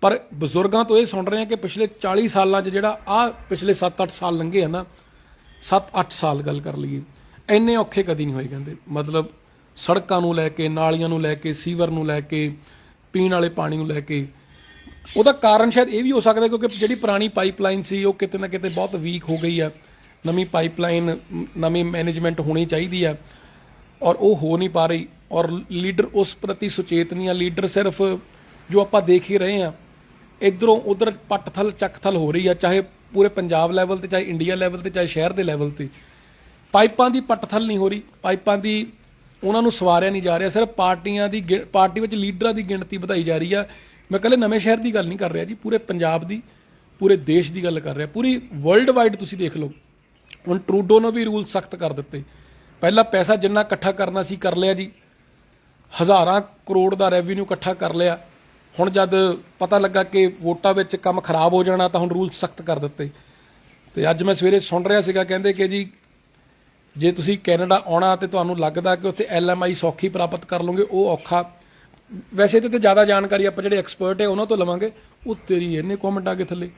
ਪਰ ਬਜ਼ੁਰਗਾਂ ਤੋਂ ਇਹ ਸੁਣ ਰਹੇ ਆ ਕਿ ਪਿਛਲੇ 40 ਸਾਲਾਂ 'ਚ ਜਿਹੜਾ ਆ ਪਿਛਲੇ 7-8 ਸਾਲ ਲੰਘੇ ਆ ਨਾ 7-8 ਸਾਲ ਗੱਲ ਕਰ ਲਈਏ, ਇੰਨੇ ਔਖੇ ਕਦੀ ਨਹੀਂ ਹੋਏ ਕਹਿੰਦੇ। ਮਤਲਬ ਸੜਕਾਂ ਨੂੰ ਲੈ ਕੇ, ਨਾਲੀਆਂ ਨੂੰ ਲੈ ਕੇ, ਸੀਵਰ ਨੂੰ ਲੈ ਕੇ, ਪੀਣ ਵਾਲੇ ਪਾਣੀ ਨੂੰ ਲੈ ਕੇ ਉਹਦਾ ਕਾਰਨ ਸ਼ਾਇਦ ਇਹ ਵੀ ਹੋ ਸਕਦਾ ਕਿਉਂਕਿ ਜਿਹੜੀ ਪੁਰਾਣੀ ਪਾਈਪਲਾਈਨ ਸੀ, ਉਹ ਕਿਤੇ ਨਾ ਕਿਤੇ ਬਹੁਤ ਵੀਕ ਹੋ ਗਈ ਆ। ਨਵੀਂ ਪਾਈਪਲਾਈਨ ਨਵੀਂ ਮੈਨੇਜਮੈਂਟ ਹੋਣੀ ਚਾਹੀਦੀ ਆ ਔਰ ਉਹ ਹੋ ਨਹੀਂ ਪਾ ਰਹੀ ਔਰ ਲੀਡਰ ਉਸ ਪ੍ਰਤੀ ਸੁਚੇਤ ਨਹੀਂ ਆ। ਲੀਡਰ ਸਿਰਫ ਜੋ ਆਪਾਂ ਦੇਖ ਹੀ ਰਹੇ ਆ, ਇਧਰੋਂ ਉਧਰ ਪੱਟਥਲ, ਚੱਕਥਲ ਹੋ ਰਹੀ ਆ, ਚਾਹੇ ਪੂਰੇ ਪੰਜਾਬ ਲੈਵਲ ਤੇ, ਚਾਹੇ ਇੰਡੀਆ ਲੈਵਲ ਤੇ, ਚਾਹੇ ਸ਼ਹਿਰ ਦੇ ਲੈਵਲ ਤੇ। ਪਾਈਪਾਂ ਦੀ ਪੱਟਥਲ ਨਹੀਂ ਹੋ ਰਹੀ, ਪਾਈਪਾਂ ਦੀ ਉਹਨਾਂ ਨੂੰ ਸਵਾਰਿਆ ਨਹੀਂ ਜਾ ਰਿਹਾ, ਸਿਰਫ ਪਾਰਟੀਆਂ ਦੀ ਗਿ- ਪਾਰਟੀ ਵਿੱਚ ਲੀਡਰਾਂ ਦੀ ਗਿਣਤੀ ਵਧਾਈ ਜਾ ਰਹੀ ਆ। ਮੈਂ ਕੱਲੇ ਨਵੇਂ ਸ਼ਹਿਰ ਦੀ ਗੱਲ ਨਹੀਂ ਕਰ ਰਿਹਾ ਜੀ, ਪੂਰੇ ਪੰਜਾਬ ਦੀ, ਪੂਰੇ ਦੇਸ਼ ਦੀ ਗੱਲ ਕਰ ਰਿਹਾ। ਪੂਰੀ ਵਰਲਡ ਵਾਈਡ ਤੁਸੀਂ ਦੇਖ ਲਓ। ਹੁਣ ਟਰੂਡੋ ਨੇ ਵੀ ਰੂਲ ਸਖਤ ਕਰ ਦਿੱਤੇ। ਪਹਿਲਾਂ ਪੈਸਾ ਜਿੰਨਾ ਇਕੱਠਾ ਕਰਨਾ ਸੀ, ਕਰ ਲਿਆ ਜੀ। ਹਜ਼ਾਰਾਂ ਕਰੋੜ ਦਾ ਰੈਵਨਿਊ ਇਕੱਠਾ ਕਰ ਲਿਆ। ਹੁਣ ਜਦ ਪਤਾ ਲੱਗਾ ਕਿ ਵੋਟਾਂ ਵਿੱਚ ਕੰਮ ਖਰਾਬ ਹੋ ਜਾਣਾ, ਤਾਂ ਹੁਣ ਰੂਲ ਸਖਤ ਕਰ ਦਿੱਤੇ। ਤੇ ਅੱਜ ਮੈਂ ਸਵੇਰੇ ਸੁਣ ਰਿਹਾ ਸੀਗਾ, ਕਹਿੰਦੇ ਕਿ ਜੀ, ਜੇ ਤੁਸੀਂ ਕੈਨੇਡਾ ਆਉਣਾ ਤੇ ਤੁਹਾਨੂੰ ਲੱਗਦਾ ਕਿ ਉੱਥੇ ਐਲਐਮਆਈ ਸੌਖੀ ਪ੍ਰਾਪਤ ਕਰ ਲਓਗੇ, ਉਹ ਔਖਾ ਵੈਸੇ ਇਹਦੇ ਤੇ ਜ਼ਿਆਦਾ ਜਾਣਕਾਰੀ ਆਪਾਂ ਜਿਹੜੇ ਐਕਸਪਰਟ ਹੈ, ਉਹਨਾਂ ਤੋਂ ਲਵਾਂਗੇ। ਉਹ ਤੇਰੀ ਇਹਨੇ ਕਮੈਂਟ ਆ ਕੇ ਥੱਲੇ।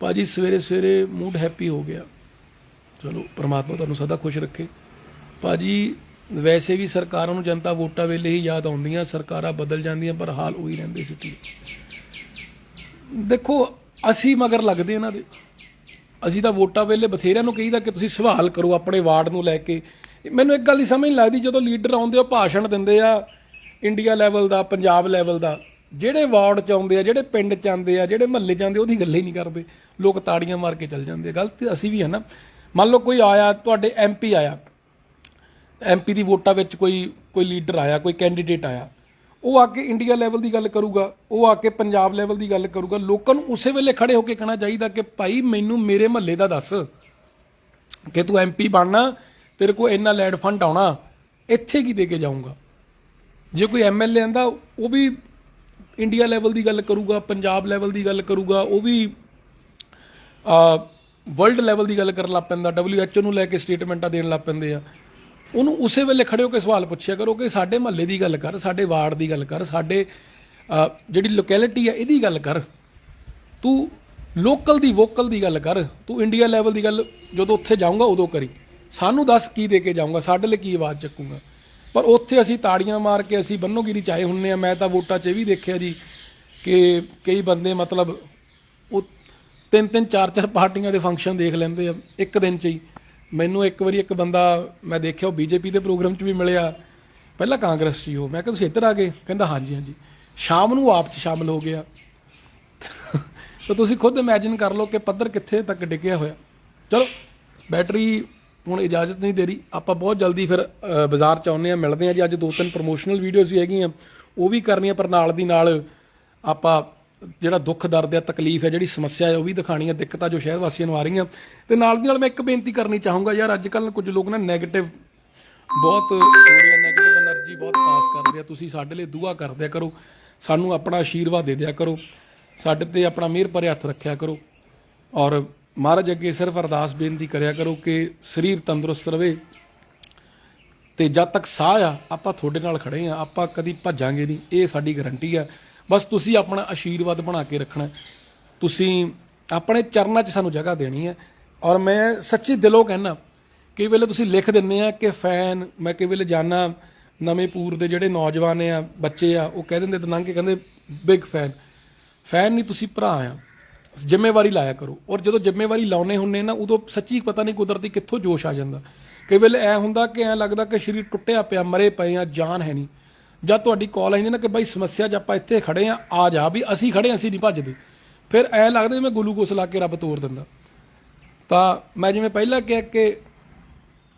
ਭਾਜੀ, ਸਵੇਰੇ ਸਵੇਰੇ ਮੂਡ ਹੈਪੀ ਹੋ ਗਿਆ। ਚਲੋ, ਪ੍ਰਮਾਤਮਾ ਤੁਹਾਨੂੰ ਸਦਾ ਖੁਸ਼ ਰੱਖੇ। ਭਾਜੀ, ਵੈਸੇ ਵੀ ਸਰਕਾਰਾਂ ਨੂੰ ਜਨਤਾ ਵੋਟਾਂ ਵੇਲੇ ਹੀ ਯਾਦ ਆਉਂਦੀਆਂ, ਸਰਕਾਰਾਂ ਬਦਲ ਜਾਂਦੀਆਂ, ਪਰ ਹਾਲ ਉਹੀ ਰਹਿੰਦੇ ਸਿੱਟੀ ਦੇਖੋ, ਅਸੀਂ ਮਗਰ ਲੱਗਦੇ ਇਹਨਾਂ ਦੇ। ਅਸੀਂ ਤਾਂ ਵੋਟਾਂ ਵੇਲੇ ਬਥੇਰਿਆਂ ਨੂੰ ਕਹੀਦਾ ਕਿ ਤੁਸੀਂ ਸਵਾਲ ਕਰੋ ਆਪਣੇ ਵਾਰਡ ਨੂੰ ਲੈ ਕੇ। ਮੈਨੂੰ ਇੱਕ ਗੱਲ ਦੀ ਸਮਝ ਨਹੀਂ ਲੱਗਦੀ, ਜਦੋਂ ਲੀਡਰ ਆਉਂਦੇ ਆ ਭਾਸ਼ਣ ਦਿੰਦੇ ਆ ਇੰਡੀਆ ਲੈਵਲ ਦਾ, ਪੰਜਾਬ ਲੈਵਲ ਦਾ, ਜਿਹੜੇ ਵਾਰਡ ਚ ਆਉਂਦੇ ਆ, ਜਿਹੜੇ ਪਿੰਡ ਚ ਆਉਂਦੇ ਆ, ਜਿਹੜੇ ਮਹੱਲੇ ਚ ਆਉਂਦੇ ਉਹਦੀ ਗੱਲ ਹੀ ਨਹੀਂ ਕਰਦੇ। ਲੋਕ ਤਾੜੀਆਂ ਮਾਰ ਕੇ ਚੱਲ ਜਾਂਦੇ ਗਲਤ ਅਸੀਂ ਵੀ ਹੈ ਨਾ। ਮੰਨ ਲਓ ਕੋਈ ਆਇਆ, ਤੁਹਾਡੇ ਐਮਪੀ ਆਇਆ। ਐਮਪੀ ਦੀ ਵੋਟਾਂ ਵਿੱਚ ਕੋਈ ਕੋਈ ਲੀਡਰ ਆਇਆ, ਕੋਈ ਕੈਂਡੀਡੇਟ ਆਇਆ। ਉਹ ਆ ਕੇ ਇੰਡੀਆ ਲੈਵਲ ਦੀ ਗੱਲ ਕਰੂਗਾ, ਉਹ ਆ ਕੇ ਪੰਜਾਬ ਲੈਵਲ ਦੀ ਗੱਲ ਕਰੂਗਾ। ਲੋਕਾਂ ਨੂੰ ਉਸੇ ਵੇਲੇ ਖੜੇ ਹੋ ਕੇ ਕਹਿਣਾ ਚਾਹੀਦਾ ਕਿ ਭਾਈ ਮੈਨੂੰ ਮੇਰੇ ਮਹੱਲੇ ਦਾ ਦੱਸ। ਕਿ ਤੂੰ ਐਮਪੀ ਬਣਨਾ, ਤੇਰੇ ਕੋਲ ਇੰਨਾ ਲੈਂਡ ਫੰਡ ਆਉਣਾ, ਇੱਥੇ ਕੀ ਦੇ ਕੇ ਜਾਊਂਗਾ? ਜੇ ਕੋਈ ਐਮਐਲਏ ਆਂਦਾ, ਉਹ ਵੀ ਇੰਡੀਆ ਲੈਵਲ ਦੀ ਗੱਲ ਕਰੂਗਾ, ਪੰਜਾਬ ਲੈਵਲ ਦੀ ਗੱਲ ਕਰੂਗਾ, ਉਹ ਵੀ ਆ ਵਰਲਡ ਲੈਵਲ ਦੀ ਗੱਲ ਕਰਨ ਲੱਗ ਪੈਂਦਾ WHO ਨੂੰ ਲੈ ਕੇ ਸਟੇਟਮੈਂਟਾਂ ਦੇਣ ਲੱਗ ਪੈਂਦੇ ਆ। ਉਹਨੂੰ ਉਸੇ ਵੇਲੇ ਖੜੇ ਹੋ ਕੇ ਸਵਾਲ ਪੁੱਛਿਆ ਕਰੋ ਕਿ ਸਾਡੇ ਮਹੱਲੇ ਦੀ ਗੱਲ ਕਰ, ਸਾਡੇ ਵਾਰਡ ਦੀ ਗੱਲ ਕਰ, ਸਾਡੇ ਜਿਹੜੀ ਲੋਕੈਲਿਟੀ ਆ, ਇਹਦੀ ਗੱਲ ਕਰ। ਤੂੰ ਲੋਕਲ ਦੀ ਵੋਕਲ ਦੀ ਗੱਲ ਕਰ, ਤੂੰ ਇੰਡੀਆ ਲੈਵਲ ਦੀ ਗੱਲ ਜਦੋਂ ਉੱਥੇ ਜਾਊਂਗਾ ਉਦੋਂ ਕਰੀ। ਸਾਨੂੰ ਦੱਸ ਕੀ ਦੇ ਕੇ ਜਾਊਂਗਾ, ਸਾਡੇ ਲਈ ਕੀ ਆਵਾਜ਼ ਚੱਕੂਗਾ। ਪਰ ਉੱਥੇ ਅਸੀਂ ਤਾੜੀਆਂ ਮਾਰ ਕੇ ਅਸੀਂ ਬੰਨੋਗਿਰੀ ਚਾਹੇ ਹੁੰਨੇ ਆ। ਮੈਂ ਤਾਂ ਵੋਟਾਂ 'ਚ ਇਹ ਵੀ ਦੇਖਿਆ ਜੀ ਕਿ ਕਈ ਬੰਦੇ ਮਤਲਬ ਉਹ ਤਿੰਨ ਤਿੰਨ, ਚਾਰ ਚਾਰ ਪਾਰਟੀਆਂ ਦੇ ਫੰਕਸ਼ਨ ਦੇਖ ਲੈਂਦੇ ਆ ਇੱਕ ਦਿਨ 'ਚ ਹੀ। ਮੈਨੂੰ ਇੱਕ ਵਾਰੀ ਇੱਕ ਬੰਦਾ ਮੈਂ ਦੇਖਿਆ, ਉਹ ਬੀਜੇਪੀ ਦੇ ਪ੍ਰੋਗਰਾਮ 'ਚ ਵੀ ਮਿਲਿਆ। ਪਹਿਲਾਂ ਕਾਂਗਰਸ 'ਚ ਹੀ ਉਹ। ਮੈਂ ਕਿਹਾ, ਤੁਸੀਂ ਇੱਧਰ ਆ ਗਏ? ਕਹਿੰਦਾ, ਹਾਂਜੀ ਹਾਂਜੀ। ਸ਼ਾਮ ਨੂੰ ਆਪ 'ਚ ਸ਼ਾਮਲ ਹੋ ਗਿਆ। ਤਾਂ ਤੁਸੀਂ ਖੁਦ ਇਮੇਜਿਨ ਕਰ ਲਓ ਕਿ ਪੱਧਰ ਕਿੱਥੇ ਤੱਕ ਡਿੱਗਿਆ ਹੋਇਆ। ਚਲੋ ਬੈਟਰੀ ਹੁਣ ਇਜਾਜ਼ਤ ਨਹੀਂ ਦੇ ਰਹੀ। ਆਪਾਂ ਬਹੁਤ ਜਲਦੀ ਫਿਰ ਬਾਜ਼ਾਰ ਚ ਆਉਨੇ ਆ ਮਿਲਦੇ ਆ ਜੀ। ਅੱਜ ਦੋ ਤਿੰਨ ਪ੍ਰੋਮੋਸ਼ਨਲ ਵੀਡੀਓਜ਼ ਵੀ ਹੈਗੀਆਂ। ਉਹ ਵੀ ਕਰਨੀਆਂ ਪਰ ਨਾਲ ਦੀ ਨਾਲ ਆਪਾਂ ਜਿਹੜਾ ਦੁੱਖ, ਦਰਦ ਹੈ ਤਕਲੀਫ ਹੈ, ਜਿਹੜੀ ਸਮੱਸਿਆ ਹੈ, ਉਹ ਵੀ ਦਿਖਾਣੀ ਹੈ। ਦਿੱਕਤਾਂ ਜੋ ਸ਼ਹਿਰ ਵਾਸੀਆਂ ਨੂੰ ਆ ਰਹੀਆਂ। ਤੇ ਨਾਲ ਦੀ ਨਾਲ ਮੈਂ ਇੱਕ ਬੇਨਤੀ ਕਰਨੀ ਚਾਹੂੰਗਾ ਯਾਰ, ਅੱਜ ਕੱਲ ਕੁਝ ਲੋਕ ਨਾ ਨੈਗੇਟਿਵ ਬਹੁਤ ਹੋ ਰਿਹਾ એનર્ਜੀ ਬਹੁਤ ਪਾਸ ਕਰਦੇ ਆ। ਤੁਸੀਂ ਸਾਡੇ ਲਈ ਦੁਆ ਕਰਦਿਆ ਕਰੋ। ਸਾਨੂੰ ਆਪਣਾ ਆਸ਼ੀਰਵਾਦ ਦੇ ਦਿਆ ਕਰੋ। ਸਾਡੇ ਤੇ ਆਪਣਾ ਮਿਹਰ ਭਰਿਆ ਹੱਥ ਰੱਖਿਆ ਕਰੋ। ਔਰ ਮਹਾਰਾਜ ਅੱਗੇ ਸਿਰਫ ਅਰਦਾਸ ਬੇਨਤੀ ਕਰਿਆ ਕਰੋ ਕਿ ਸਰੀਰ ਤੰਦਰੁਸਤ ਰਵੇ ਤੇ ਜਦ ਤੱਕ ਸਾਹ ਆ, ਆਪਾਂ ਤੁਹਾਡੇ ਨਾਲ ਖੜੇ ਆ, ਆਪਾਂ ਕਦੀ ਭੱਜਾਂਗੇ ਨਹੀਂ, ਇਹ ਸਾਡੀ ਗਾਰੰਟੀ ਆ। ਬਸ ਤੁਸੀਂ ਆਪਣਾ ਆਸ਼ੀਰਵਾਦ ਬਣਾ ਕੇ ਰੱਖਣਾ। ਤੁਸੀਂ ਆਪਣੇ ਚਰਨਾਂ 'ਚ ਸਾਨੂੰ ਜਗ੍ਹਾ ਦੇਣੀ ਹੈ ਔਰ ਮੈਂ ਸੱਚੀ ਦਿਲੋਂ ਕਹਿਣਾ ਕਈ ਵੇਲੇ ਤੁਸੀਂ ਲਿਖ ਦਿੰਦੇ ਆ ਕਿ ਫੈਨ, ਮੈਂ ਕਈ ਵੇਲੇ ਜਾਣਾ ਨਵੇਂ ਪੂਰ ਦੇ ਜਿਹੜੇ ਨੌਜਵਾਨ ਆ, ਬੱਚੇ ਆ, ਉਹ ਕਹਿ ਦਿੰਦੇ ਤੇ ਲੰਘ ਕੇ ਕਹਿੰਦੇ ਬਿਗ ਫੈਨ ਫੈਨ ਨਹੀਂ, ਤੁਸੀਂ ਭਰਾ ਆ। ਜ਼ਿੰਮੇਵਾਰੀ ਲਾਇਆ ਕਰੋ। ਔਰ ਜਦੋਂ ਜ਼ਿੰਮੇਵਾਰੀ ਲਾਉਨੇ ਹੁੰਨੇ ਨਾ, ਉਦੋਂ ਸੱਚੀ ਪਤਾ ਨਹੀਂ ਕੁਦਰਤੀ ਕਿੱਥੋਂ ਜੋਸ਼ ਆ ਜਾਂਦਾ। ਕਈ ਵੇਲੇ ਐ ਹੁੰਦਾ ਕਿ ਐ ਲੱਗਦਾ ਕਿ ਸਰੀਰ ਟੁੱਟਿਆ ਪਿਆ, ਮਰੇ ਪਏ ਆ, ਜਾਨ ਹੈ ਨਹੀਂ। ਜਦ ਤੁਹਾਡੀ ਕਾਲ ਆਈ ਨਾ ਕਿ ਬਾਈ ਸਮੱਸਿਆ 'ਚ ਆਪਾਂ ਇੱਥੇ ਖੜੇ ਆ ਆ ਜਾ ਵੀ ਅਸੀਂ ਖੜੇ ਅਸੀਂ ਨਹੀਂ ਭੱਜਦੇ। ਫਿਰ ਐ ਲੱਗਦਾ ਜਿਵੇਂ ਗਲੂਕੋਸ ਲਾ ਕੇ ਰੱਬ ਤੋੜ ਦਿੰਦਾ। ਤਾਂ ਮੈਂ ਜਿਵੇਂ ਪਹਿਲਾਂ ਕਿਹਾ ਕਿ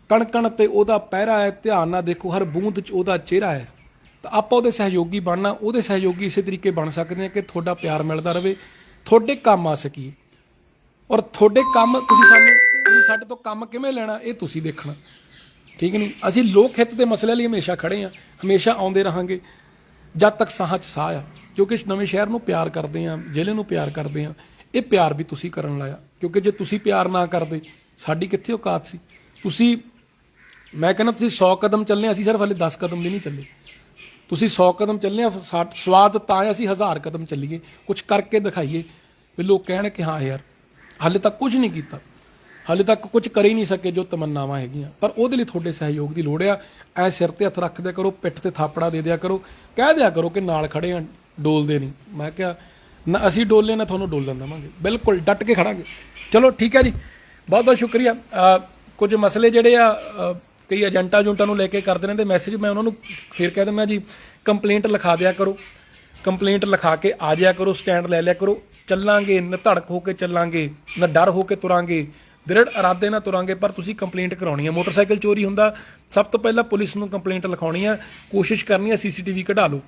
ਕਣ ਕਣ ਤੇ ਉਹਦਾ ਪਹਿਰਾ ਹੈ, ਧਿਆਨ ਨਾਲ ਦੇਖੋ, ਹਰ ਬੂੰਦ 'ਚ ਉਹਦਾ ਚਿਹਰਾ ਹੈ। ਤਾਂ ਆਪਾਂ ਉਹਦੇ ਸਹਿਯੋਗੀ ਬਣਨਾ, ਉਹਦੇ ਸਹਿਯੋਗੀ ਇਸੇ ਤਰੀਕੇ ਬਣ ਸਕਦੇ ਹਾਂ ਕਿ ਤੁਹਾਡਾ ਪਿਆਰ ਮਿਲਦਾ ਰਹੇ। ਤੁਹਾਡੇ ਕੰਮ ਆ ਸਕੀਏ ਔਰ ਤੁਹਾਡੇ ਕੰਮ, ਤੁਸੀਂ ਸਾਨੂੰ, ਤੁਸੀਂ ਸਾਡੇ ਤੋਂ ਕੰਮ ਕਿਵੇਂ ਲੈਣਾ, ਇਹ ਤੁਸੀਂ ਦੇਖਣਾ। ਠੀਕ ਨਹੀਂ? ਅਸੀਂ ਲੋਕ ਹਿੱਤ ਦੇ ਮਸਲੇ ਲਈ ਹਮੇਸ਼ਾ ਖੜੇ ਹਾਂ, ਹਮੇਸ਼ਾ ਆਉਂਦੇ ਰਹਾਂਗੇ। ਜਦ ਤੱਕ ਸਾਹ 'ਚ ਸਾਹ ਆ, ਕਿਉਂਕਿ ਨਵੇਂ ਸ਼ਹਿਰ ਨੂੰ ਪਿਆਰ ਕਰਦੇ ਆ ਜ਼ਿਲ੍ਹੇ ਨੂੰ ਪਿਆਰ ਕਰਦੇ ਆ ਇਹ ਪਿਆਰ ਵੀ ਤੁਸੀਂ ਕਰਨ ਲਾਇਆ। ਕਿਉਂਕਿ ਜੇ ਤੁਸੀਂ ਪਿਆਰ ਨਾ ਕਰਦੇ, ਸਾਡੀ ਕਿੱਥੇ ਔਕਾਤ ਸੀ? ਤੁਸੀਂ, ਮੈਂ ਕਹਿੰਦਾ ਤੁਸੀਂ 100 ਕਦਮ ਚੱਲੇ, ਅਸੀਂ ਸਿਰਫ ਹਲੇ 10 ਕਦਮ ਵੀ ਨਹੀਂ ਚੱਲੇ। ਤੁਸੀਂ 100 ਕਦਮ ਚੱਲੇ ਆ, ਸਾ- ਸਵਾਦ ਤਾਂ ਹੈ ਅਸੀਂ 1000 ਕਦਮ ਚੱਲੀਏ। ਕੁਝ ਕਰਕੇ ਦਿਖਾਈਏ। ਵੀ ਲੋਕ ਕਹਿਣ ਕਿ ਹਾਂ ਯਾਰ, ਹਾਲੇ ਤੱਕ ਕੁਝ ਨਹੀਂ ਕੀਤਾ। ਹਾਲੇ ਤੱਕ ਕੁਝ ਕਰ ਹੀ ਨਹੀਂ ਸਕੇ ਜੋ ਤਮੰਨਾਵਾਂ ਹੈਗੀਆਂ। ਪਰ ਉਹਦੇ ਲਈ ਤੁਹਾਡੇ ਸਹਿਯੋਗ ਦੀ ਲੋੜ ਆ। ਐ ਸਿਰ ਤੇ ਹੱਥ ਰੱਖ ਦਿਆ ਕਰੋ, ਪਿੱਠ ਤੇ ਥਾਪੜਾ ਦੇ ਦਿਆ ਕਰੋ। ਕਹਿ ਦਿਆ ਕਰੋ ਕਿ ਨਾਲ ਖੜੇ ਆ, ਡੋਲਦੇ ਨਹੀਂ। ਮੈਂ ਕਿਹਾ, ਨਾ ਅਸੀਂ ਡੋਲੇ, ਨਾ ਤੁਹਾਨੂੰ ਡੋਲਣ ਦੇਵਾਂਗੇ। ਬਿਲਕੁਲ ਡਟ ਕੇ ਖੜਾਂਗੇ। ਚਲੋ ਠੀਕ ਹੈ ਜੀ। ਬਹੁਤ ਬਹੁਤ ਸ਼ੁਕਰੀਆ ਕੁਝ ਮਸਲੇ ਜਿਹੜੇ ਆ ਕਈ ਏਜੰਟਾਂ ਜੁੰਟਾਂ ਨੂੰ ਲੈ ਕੇ ਕਰਦੇ ਰਹਿੰਦੇ ਮੈਸੇਜ ਮੈਂ ਉਹਨਾਂ ਨੂੰ ਫਿਰ ਕਹਿ ਦਿੰਦਾ ਜੀ ਕੰਪਲੇਂਟ ਲਿਖਾ ਦਿਆ ਕਰੋ। ਕੰਪਲੇਂਟ ਲਿਖਾ ਕੇ ਆ ਜਾਇਆ ਕਰੋ ਸਟੈਂਡ ਲੈ ਲਿਆ ਕਰੋ। ਚੱਲਾਂਗੇ, ਨਾ ਧੜਕ ਹੋ ਕੇ ਚੱਲਾਂਗੇ, ਨਾ ਡਰ ਹੋ ਕੇ ਤੁਰਾਂਗੇ, ਦ੍ਰਿੜ ਇਰਾਦੇ ਨਾਲ ਤੁਰਾਂਗੇ, ਪਰ ਤੁਸੀਂ ਕੰਪਲੇਂਟ ਕਰਾਉਣੀ ਹੈ। ਮੋਟਰਸਾਈਕਲ ਚੋਰੀ ਹੁੰਦਾ, ਸਭ ਤੋਂ ਪਹਿਲਾਂ ਪੁਲਿਸ ਨੂੰ ਕੰਪਲੇਂਟ ਲਿਖਾਉਣੀ ਹੈ। ਕੋਸ਼ਿਸ਼ ਕਰਨੀ ਹੈ ਸੀਸੀਟੀਵੀ ਕਢਾ ਲਓ।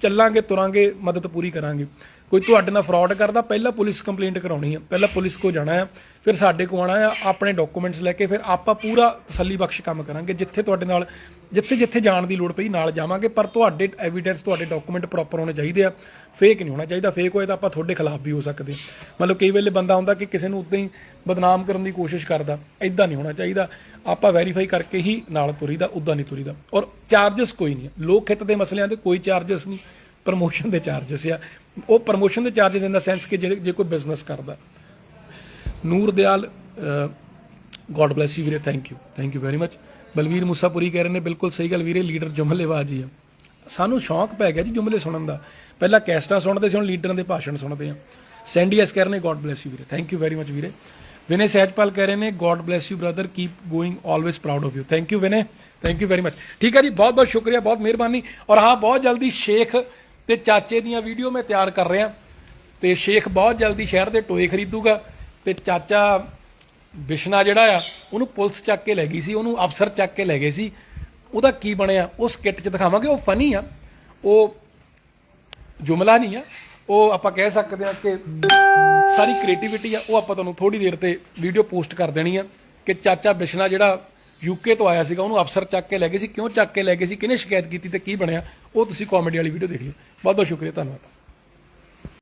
ਚੱਲਾਂਗੇ, ਤੁਰਾਂਗੇ, ਮਦਦ ਪੂਰੀ ਕਰਾਂਗੇ। ਕੋਈ ਤੁਹਾਡੇ ਨਾਲ ਫਰਾਡ ਕਰਦਾ, ਪਹਿਲਾਂ ਪੁਲਿਸ ਕੰਪਲੇਂਟ ਕਰਾਉਣੀ ਆ, ਪਹਿਲਾਂ ਪੁਲਿਸ ਕੋ ਜਾਣਾ ਆ, ਫਿਰ ਸਾਡੇ ਕੋ ਆਣਾ ਆ, ਆਪਣੇ ਡਾਕੂਮੈਂਟਸ ਲੈ ਕੇ ਫਿਰ ਆਪਾਂ ਪੂਰਾ ਤਸੱਲੀ ਬਖਸ਼ ਕੰਮ ਕਰਾਂਗੇ, ਜਿੱਥੇ ਤੁਹਾਡੇ ਨਾਲ, ਜਿੱਥੇ ਜਿੱਥੇ ਜਾਣ ਦੀ ਲੋੜ ਪਈ ਨਾਲ ਜਾਵਾਂਗੇ, ਪਰ ਤੁਹਾਡੇ ਐਵੀਡੈਂਸ ਤੁਹਾਡੇ ਡਾਕੂਮੈਂਟ ਪ੍ਰੋਪਰ ਹੋਣੇ ਚਾਹੀਦੇ ਆ ਫੇਕ ਨਹੀਂ ਹੋਣਾ ਚਾਹੀਦਾ ਫੇਕ ਹੋਏ ਤਾਂ ਆਪਾਂ ਤੁਹਾਡੇ ਖਿਲਾਫ ਵੀ ਹੋ ਸਕਦੇ ਮਤਲਬ ਕਈ ਵੇਲੇ ਬੰਦਾ ਹੁੰਦਾ ਕਿ ਕਿਸੇ ਨੂੰ ਉਦਾਂ ਹੀ ਬਦਨਾਮ ਕਰਨ ਦੀ ਕੋਸ਼ਿਸ਼ ਕਰਦਾ ਐਦਾਂ ਨਹੀਂ ਹੋਣਾ ਚਾਹੀਦਾ, ਆਪਾਂ ਵੈਰੀਫਾਈ ਕਰਕੇ ਹੀ ਨਾਲ ਤੁਰੀਦਾ, ਉਦਾਂ ਨਹੀਂ ਤੁਰੀਦਾ। ਔਰ ਚਾਰजेस ਕੋਈ ਨਹੀਂ ਲੋਕ ਹਿੱਤ ਦੇ ਮਸਲਿਆਂ ਤੇ ਕੋਈ ਚਾਰजेस ਨਹੀਂ। ਪ੍ਰਮੋਸ਼ਨ ਦੇ ਚਾਰजेस ਆ। ਉਹ ਪ੍ਰਮੋਸ਼ਨ ਦੇ ਚਾਰजेस ਇਨ ਦਾ ਸੈਂਸ ਕਿ ਜੇ ਜੇ ਕੋਈ ਬਿਜ਼ਨਸ ਕਰਦਾ। Noor Dayal god bless you ਵੀਰੇ thank you thank you very much Balvir Musapuri ਕਹਿ ਰਹੇ ਨੇ, ਬਿਲਕੁਲ ਸਹੀ ਗੱਲ ਵੀਰੇ ਲੀਡਰ ਜੁਮਲੇਬਾਜ਼ ਹੀ ਆ। ਸਾਨੂੰ ਸ਼ੌਂਕ ਪੈ ਗਿਆ ਜੀ ਜੁਮਲੇ ਸੁਣਨ ਦਾ। ਪਹਿਲਾਂ ਕੈਸਟਾਂ ਸੁਣਦੇ ਸੀ, ਹੁਣ ਲੀਡਰਾਂ ਦੇ ਭਾਸ਼ਣ ਸੁਣਦੇ ਆ। ਸੈਂਡੀ ਐਸ ਕਹਿ ਰਹੇ ਨੇ ਗੋਡ ਬlesਸ ਯੂ ਵੀਰੇ ਥੈਂਕ ਯੂ ਵੈਰੀ ਮਚ ਵੀਰੇ। ਵਿਨੇ ਸਹਿਜਪਾਲ ਕਹਿ ਰਹੇ ਨੇ god bless you brother keep going always proud of you thank you Vinay thank you very much ਠੀਕ ਹੈ ਜੀ ਬਹੁਤ ਬਹੁਤ ਸ਼ੁਕਰੀਆ, ਬਹੁਤ ਮਿਹਰਬਾਨੀ। ਔਰ ਹਾਂ, ਬਹੁਤ ਜਲਦੀ ਸ਼ੇਖ ਤੇ ਚਾਚੇ ਦੀਆਂ ਵੀਡੀਓ ਮੈਂ ਤਿਆਰ ਕਰ ਰਿਹਾ। ਤੇ ਸ਼ੇਖ ਬਹੁਤ ਜਲਦੀ ਸ਼ਹਿਰ ਦੇ ਟੋਏ ਖਰੀਦੂਗਾ। ਤੇ ਚਾਚਾ ਬਿਸ਼ਨਾ ਜਿਹੜਾ ਆ, ਉਹਨੂੰ ਪੁਲਿਸ ਚੱਕ ਕੇ ਲੈ ਗਈ ਸੀ, ਉਹਨੂੰ ਅਫਸਰ ਚੱਕ ਕੇ ਲੈ ਗਏ ਸੀ। ਉਹਦਾ ਕੀ ਬਣਿਆ? ਉਸ ਕਿੱਟ 'ਚ ਦਿਖਾਵਾਂਗੇ, ਉਹ ਫਨੀ ਆ। ਉਹ ਜੁਮਲਾ ਨਹੀਂ ਆ। ਉਹ ਆਪਾਂ ਕਹਿ ਸਕਦੇ ਆ ਕਿ ਸਾਰੀ ਕ੍ਰੀਏਟੀਵਿਟੀ ਆ, ਉਹ ਆਪਾਂ ਤੁਹਾਨੂੰ ਥੋੜੀ ਦੇਰ ਤੇ ਵੀਡੀਓ ਪੋਸਟ ਕਰ ਦੇਣੀ ਆ ਕਿ ਚਾਚਾ ਬਿਸ਼ਨਾ ਜਿਹੜਾ ਯੂਕੇ ਤੋਂ ਆਇਆ ਸੀਗਾ, ਉਹਨੂੰ ਅਫਸਰ ਚੱਕ ਕੇ ਲੈ ਗਏ ਸੀ। ਕਿਉਂ ਚੱਕ ਕੇ ਲੈ ਗਏ ਸੀ? ਕਿਹਨੇ ਸ਼ਿਕਾਇਤ ਕੀਤੀ ਤੇ ਕੀ ਬਣਿਆ? ਉਹ ਤੁਸੀਂ ਕਾਮੇਡੀ ਵਾਲੀ ਵੀਡੀਓ ਦੇਖ ਲਿਓ। ਬਹੁਤ ਬਹੁਤ ਸ਼ੁਕਰੀਆ ਧੰਨਵਾਦ।